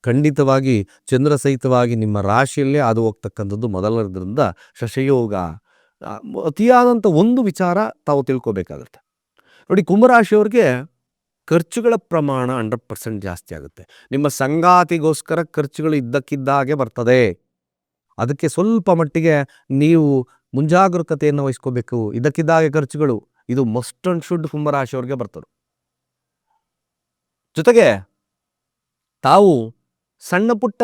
ಖಂಡಿತವಾಗಿ ಚಂದ್ರ ಸಹಿತವಾಗಿ ನಿಮ್ಮ ರಾಶಿಯಲ್ಲೇ ಅದು ಹೋಗ್ತಕ್ಕಂಥದ್ದು ಮೊದಲರಿಂದ ಶಶಯೋಗ ಅತಿಯಾದಂಥ ಒಂದು ವಿಚಾರ ತಾವು ತಿಳ್ಕೊಬೇಕಾಗತ್ತೆ. ನೋಡಿ, ಕುಂಭರಾಶಿಯವ್ರಿಗೆ ಖರ್ಚುಗಳ ಪ್ರಮಾಣ ಹಂಡ್ರೆಡ್ ಪರ್ಸೆಂಟ್ ಜಾಸ್ತಿ ಆಗುತ್ತೆ. ನಿಮ್ಮ ಸಂಗಾತಿಗೋಸ್ಕರ ಖರ್ಚುಗಳು ಇದ್ದಕ್ಕಿದ್ದಾಗೆ ಬರ್ತದೆ. ಅದಕ್ಕೆ ಸ್ವಲ್ಪ ಮಟ್ಟಿಗೆ ನೀವು ಮುಂಜಾಗರೂಕತೆಯನ್ನು ವಹಿಸ್ಕೋಬೇಕು. ಇದಕ್ಕಿದ್ದಾಗೆ ಖರ್ಚುಗಳು. ಇದು ಮಸ್ಟ್ ಅಂಡ್ ಶುಡ್ ಕುಂಭರಾಶಿಯವ್ರಿಗೆ ಬರ್ತದೆ ಜೊತೆಗೆ ತಾವು ಸಣ್ಣ ಪುಟ್ಟ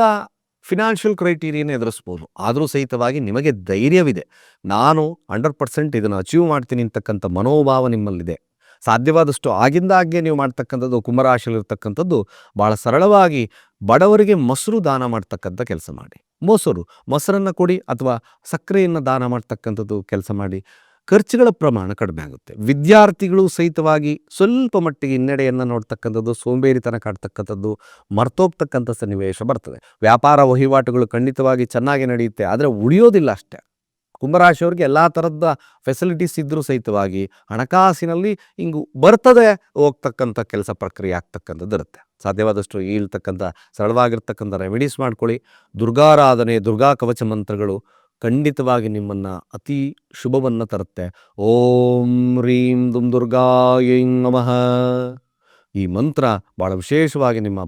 ಫಿನಾನ್ಷಿಯಲ್ ಕ್ರೈಟೀರಿಯನ್ ಎದುರಿಸ್ಬೋದು. ಆದರೂ ಸಹಿತವಾಗಿ ನಿಮಗೆ ಧೈರ್ಯವಿದೆ. ನಾನು ಹಂಡ್ರೆಡ್ ಪರ್ಸೆಂಟ್ ಇದನ್ನು ಅಚೀವ್ ಮಾಡ್ತೀನಿ ಅಂತಕ್ಕಂಥ ಮನೋಭಾವ ನಿಮ್ಮಲ್ಲಿದೆ. ಸಾಧ್ಯವಾದಷ್ಟು ಆಗಿಂದಾಗ್ಗೆ ನೀವು ಮಾಡ್ತಕ್ಕಂಥದ್ದು, ಕುಂಭರಾಶಿಯಲ್ಲಿರ್ತಕ್ಕಂಥದ್ದು ಭಾಳ ಸರಳವಾಗಿ ಬಡವರಿಗೆ ಮೊಸರು ದಾನ ಮಾಡ್ತಕ್ಕಂಥ ಕೆಲಸ ಮಾಡಿ. ಮೊಸರು, ಮೊಸರನ್ನು ಕೊಡಿ ಅಥವಾ ಸಕ್ಕರೆಯನ್ನು ದಾನ ಮಾಡ್ತಕ್ಕಂಥದ್ದು ಕೆಲಸ ಮಾಡಿ. ಖರ್ಚುಗಳ ಪ್ರಮಾಣ ಕಡಿಮೆ ಆಗುತ್ತೆ. ವಿದ್ಯಾರ್ಥಿಗಳು ಸಹಿತವಾಗಿ ಸ್ವಲ್ಪ ಮಟ್ಟಿಗೆ ಹಿನ್ನಡೆಯನ್ನು ನೋಡ್ತಕ್ಕಂಥದ್ದು, ಸೋಂಬೇರಿತನ ಕಾಡ್ತಕ್ಕಂಥದ್ದು, ಮರ್ತೋಗ್ತಕ್ಕಂಥ ಸನ್ನಿವೇಶ ಬರ್ತದೆ. ವ್ಯಾಪಾರ ವಹಿವಾಟುಗಳು ಖಂಡಿತವಾಗಿ ಚೆನ್ನಾಗಿ ನಡೆಯುತ್ತೆ, ಆದರೆ ಉಳಿಯೋದಿಲ್ಲ ಅಷ್ಟೇ. ಕುಂಭರಾಶಿಯವ್ರಿಗೆ ಎಲ್ಲ ಥರದ ಫೆಸಿಲಿಟೀಸ್ ಇದ್ದರೂ ಸಹಿತವಾಗಿ ಹಣಕಾಸಿನಲ್ಲಿ ಹಿಂಗು ಬರ್ತದೆ ಹೋಗ್ತಕ್ಕಂಥ ಕೆಲಸ ಪ್ರಕ್ರಿಯೆ ಆಗ್ತಕ್ಕಂಥದ್ದು ಇರುತ್ತೆ. ಸಾಧ್ಯವಾದಷ್ಟು ಹೇಳ್ತಕ್ಕಂಥ ಸರಳವಾಗಿರ್ತಕ್ಕಂಥ ರೆಮಿಡೀಸ್ ಮಾಡ್ಕೊಳ್ಳಿ. ದುರ್ಗಾರಾಧನೆ, ದುರ್ಗಾ ಕವಚ ಮಂತ್ರಗಳು ಖಂಡಿತವಾಗಿ ನಿಮ್ಮನ್ನು ಅತಿ ಶುಭವನ್ನು ತರುತ್ತೆ. ಓಂ ರೀಂ ದುಂ ದುರ್ಗಾಯ ನಮಃ. ಈ ಮಂತ್ರ ಭಾಳ ವಿಶೇಷವಾಗಿ ನಿಮ್ಮ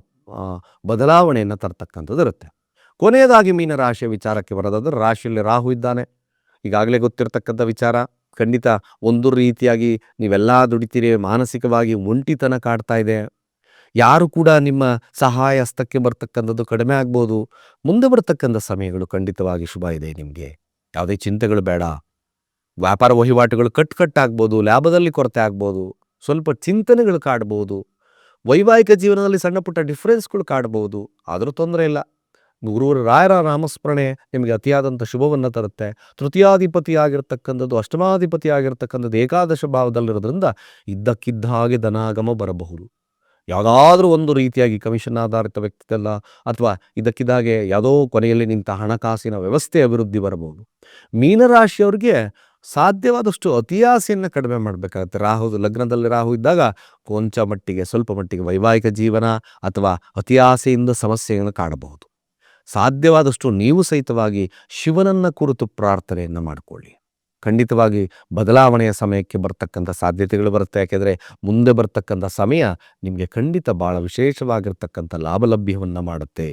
ಬದಲಾವಣೆಯನ್ನು ತರ್ತಕ್ಕಂಥದ್ದು ಇರುತ್ತೆ. ಕೊನೆಯದಾಗಿ ಮೀನ ರಾಶಿಯ ವಿಚಾರಕ್ಕೆ ಬರೋದಾದ್ರೆ ರಾಶಿಯಲ್ಲಿ ರಾಹು ಇದ್ದಾನೆ. ಈಗಾಗಲೇ ಗೊತ್ತಿರತಕ್ಕಂಥ ವಿಚಾರ. ಖಂಡಿತ ಒಂದು ರೀತಿಯಾಗಿ ನೀವೆಲ್ಲ ದುಡಿತೀರಿ, ಮಾನಸಿಕವಾಗಿ ಒಂಟಿತನ ಕಾಡ್ತಾ ಇದೆ. ಯಾರು ಕೂಡ ನಿಮ್ಮ ಸಹಾಯ ಹಸ್ತಕ್ಕೆ ಬರ್ತಕ್ಕಂಥದ್ದು ಕಡಿಮೆ ಆಗ್ಬೋದು. ಮುಂದೆ ಬರ್ತಕ್ಕಂಥ ಸಮಯಗಳು ಖಂಡಿತವಾಗಿ ಶುಭ ಇದೆ ನಿಮಗೆ. ಯಾವುದೇ ಚಿಂತೆಗಳು ಬೇಡ. ವ್ಯಾಪಾರ ವಹಿವಾಟುಗಳು ಕಟ್ ಕಟ್ ಆಗ್ಬೋದು, ಲಾಭದಲ್ಲಿ ಕೊರತೆ ಆಗ್ಬೋದು, ಸ್ವಲ್ಪ ಚಿಂತನೆಗಳು ಕಾಡ್ಬೋದು, ವೈವಾಹಿಕ ಜೀವನದಲ್ಲಿ ಸಣ್ಣ ಪುಟ್ಟ ಡಿಫ್ರೆನ್ಸ್ಗಳು ಕಾಡ್ಬೋದು, ಆದರೂ ತೊಂದರೆ ಇಲ್ಲ. ಗುರುವರ ರಾಯರ ನಾಮಸ್ಮರಣೆ ನಿಮಗೆ ಅತಿಯಾದಂಥ ಶುಭವನ್ನು ತರುತ್ತೆ. ತೃತೀಯಾಧಿಪತಿ ಆಗಿರ್ತಕ್ಕಂಥದ್ದು ಅಷ್ಟಮಾಧಿಪತಿ ಆಗಿರ್ತಕ್ಕಂಥದ್ದು ಏಕಾದಶ ಭಾವದಲ್ಲಿರೋದ್ರಿಂದ ಇದ್ದಕ್ಕಿದ್ದ ಹಾಗೆ ಧನಾಗಮ ಬರಬಹುದು. ಯಾವುದಾದ್ರೂ ಒಂದು ರೀತಿಯಾಗಿ ಕಮಿಷನ್ ಆಧಾರಿತ ವ್ಯಕ್ತಿತ್ವ ಅಥವಾ ಇದಕ್ಕಿದ್ದಾಗೆ ಯಾವುದೋ ಕೊನೆಯಲ್ಲಿ ನಿಂತ ಹಣಕಾಸಿನ ವ್ಯವಸ್ಥೆ ಅಭಿವೃದ್ಧಿ ಬರಬಹುದು. ಮೀನರಾಶಿಯವರಿಗೆ ಸಾಧ್ಯವಾದಷ್ಟು ಅತಿಯಾಸೆಯನ್ನು ಕಡಿಮೆ ಮಾಡಬೇಕಾಗುತ್ತೆ. ರಾಹು, ಲಗ್ನದಲ್ಲಿ ರಾಹು ಇದ್ದಾಗ ಕೊಂಚ ಮಟ್ಟಿಗೆ, ಸ್ವಲ್ಪ ಮಟ್ಟಿಗೆ ವೈವಾಹಿಕ ಜೀವನ ಅಥವಾ ಅತಿಯಾಸೆಯಿಂದ ಸಮಸ್ಯೆಯನ್ನು ಕಾಣಬಹುದು ಸಾಧ್ಯವಾದಷ್ಟು ನೀವು ಸಹಿತವಾಗಿ ಶಿವನನ್ನ ಕುರಿತು ಪ್ರಾರ್ಥನೆಯನ್ನು ಮಾಡಿಕೊಳ್ಳಿ. ಖಂಡಿತವಾಗಿ ಬದಲಾವಣೆಯ ಸಮಯಕ್ಕೆ ಬರ್ತಕ್ಕಂಥ ಸಾಧ್ಯತೆಗಳು ಬರುತ್ತೆ. ಯಾಕೆಂದರೆ ಮುಂದೆ ಬರ್ತಕ್ಕಂಥ ಸಮಯ ನಿಮಗೆ ಖಂಡಿತ ಭಾಳ ವಿಶೇಷವಾಗಿರ್ತಕ್ಕಂಥ ಲಾಭಲಭ್ಯವನ್ನು ಮಾಡುತ್ತೆ.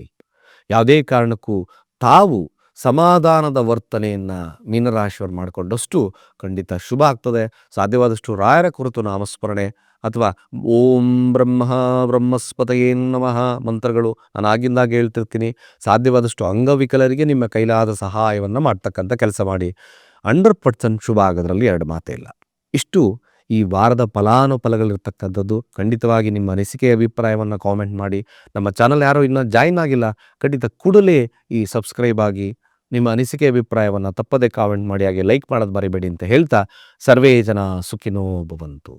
ಯಾವುದೇ ಕಾರಣಕ್ಕೂ ತಾವು ಸಮಾಧಾನದ ವರ್ತನೆಯನ್ನು ಮೀನರಾಶಿಯವರು ಮಾಡಿಕೊಂಡಷ್ಟು ಖಂಡಿತ ಶುಭ ಆಗ್ತದೆ. ಸಾಧ್ಯವಾದಷ್ಟು ರಾಯರ ಕುರಿತು ನಾಮಸ್ಮರಣೆ ಅಥವಾ ಓಂ ಬ್ರಹ್ಮ ಬ್ರಹ್ಮಸ್ಪತಯೇ ನಮಃ ಮಂತ್ರಗಳು ನಾನು ಆಗಿಂದಾಗ ಹೇಳ್ತಿರ್ತೀನಿ. ಸಾಧ್ಯವಾದಷ್ಟು ಅಂಗವಿಕಲರಿಗೆ ನಿಮ್ಮ ಕೈಲಾದ ಸಹಾಯವನ್ನು ಮಾಡ್ತಕ್ಕಂಥ ಕೆಲಸ ಮಾಡಿ. ಹಂಡ್ರೆಡ್ ಪರ್ಸೆಂಟ್ ಶುಭ ಆಗೋದ್ರಲ್ಲಿ ಎರಡು ಮಾತೇ ಇಲ್ಲ. ಇಷ್ಟು ಈ ವಾರದ ಫಲಾನುಫಲಗಳಿರ್ತಕ್ಕಂಥದ್ದು ಖಂಡಿತವಾಗಿ ನಿಮ್ಮ ಅನಿಸಿಕೆ ಅಭಿಪ್ರಾಯವನ್ನು ಕಾಮೆಂಟ್ ಮಾಡಿ. ನಮ್ಮ ಚಾನಲ್ ಯಾರೂ ಇನ್ನೂ ಜಾಯಿನ್ ಆಗಿಲ್ಲ, ಖಂಡಿತ ಕೂಡಲೇ ಈ ಸಬ್ಸ್ಕ್ರೈಬ್ ಆಗಿ ನಿಮ್ಮ ಅನಿಸಿಕೆ ಅಭಿಪ್ರಾಯವನ್ನು ತಪ್ಪದೇ ಕಾಮೆಂಟ್ ಮಾಡಿ, ಹಾಗೆ ಲೈಕ್ ಮಾಡೋದು ಬರಿಬೇಡಿ ಅಂತ ಹೇಳ್ತಾ ಸರ್ವೇ ಜನ ಸುಖಿನೋ ಭವಂತು.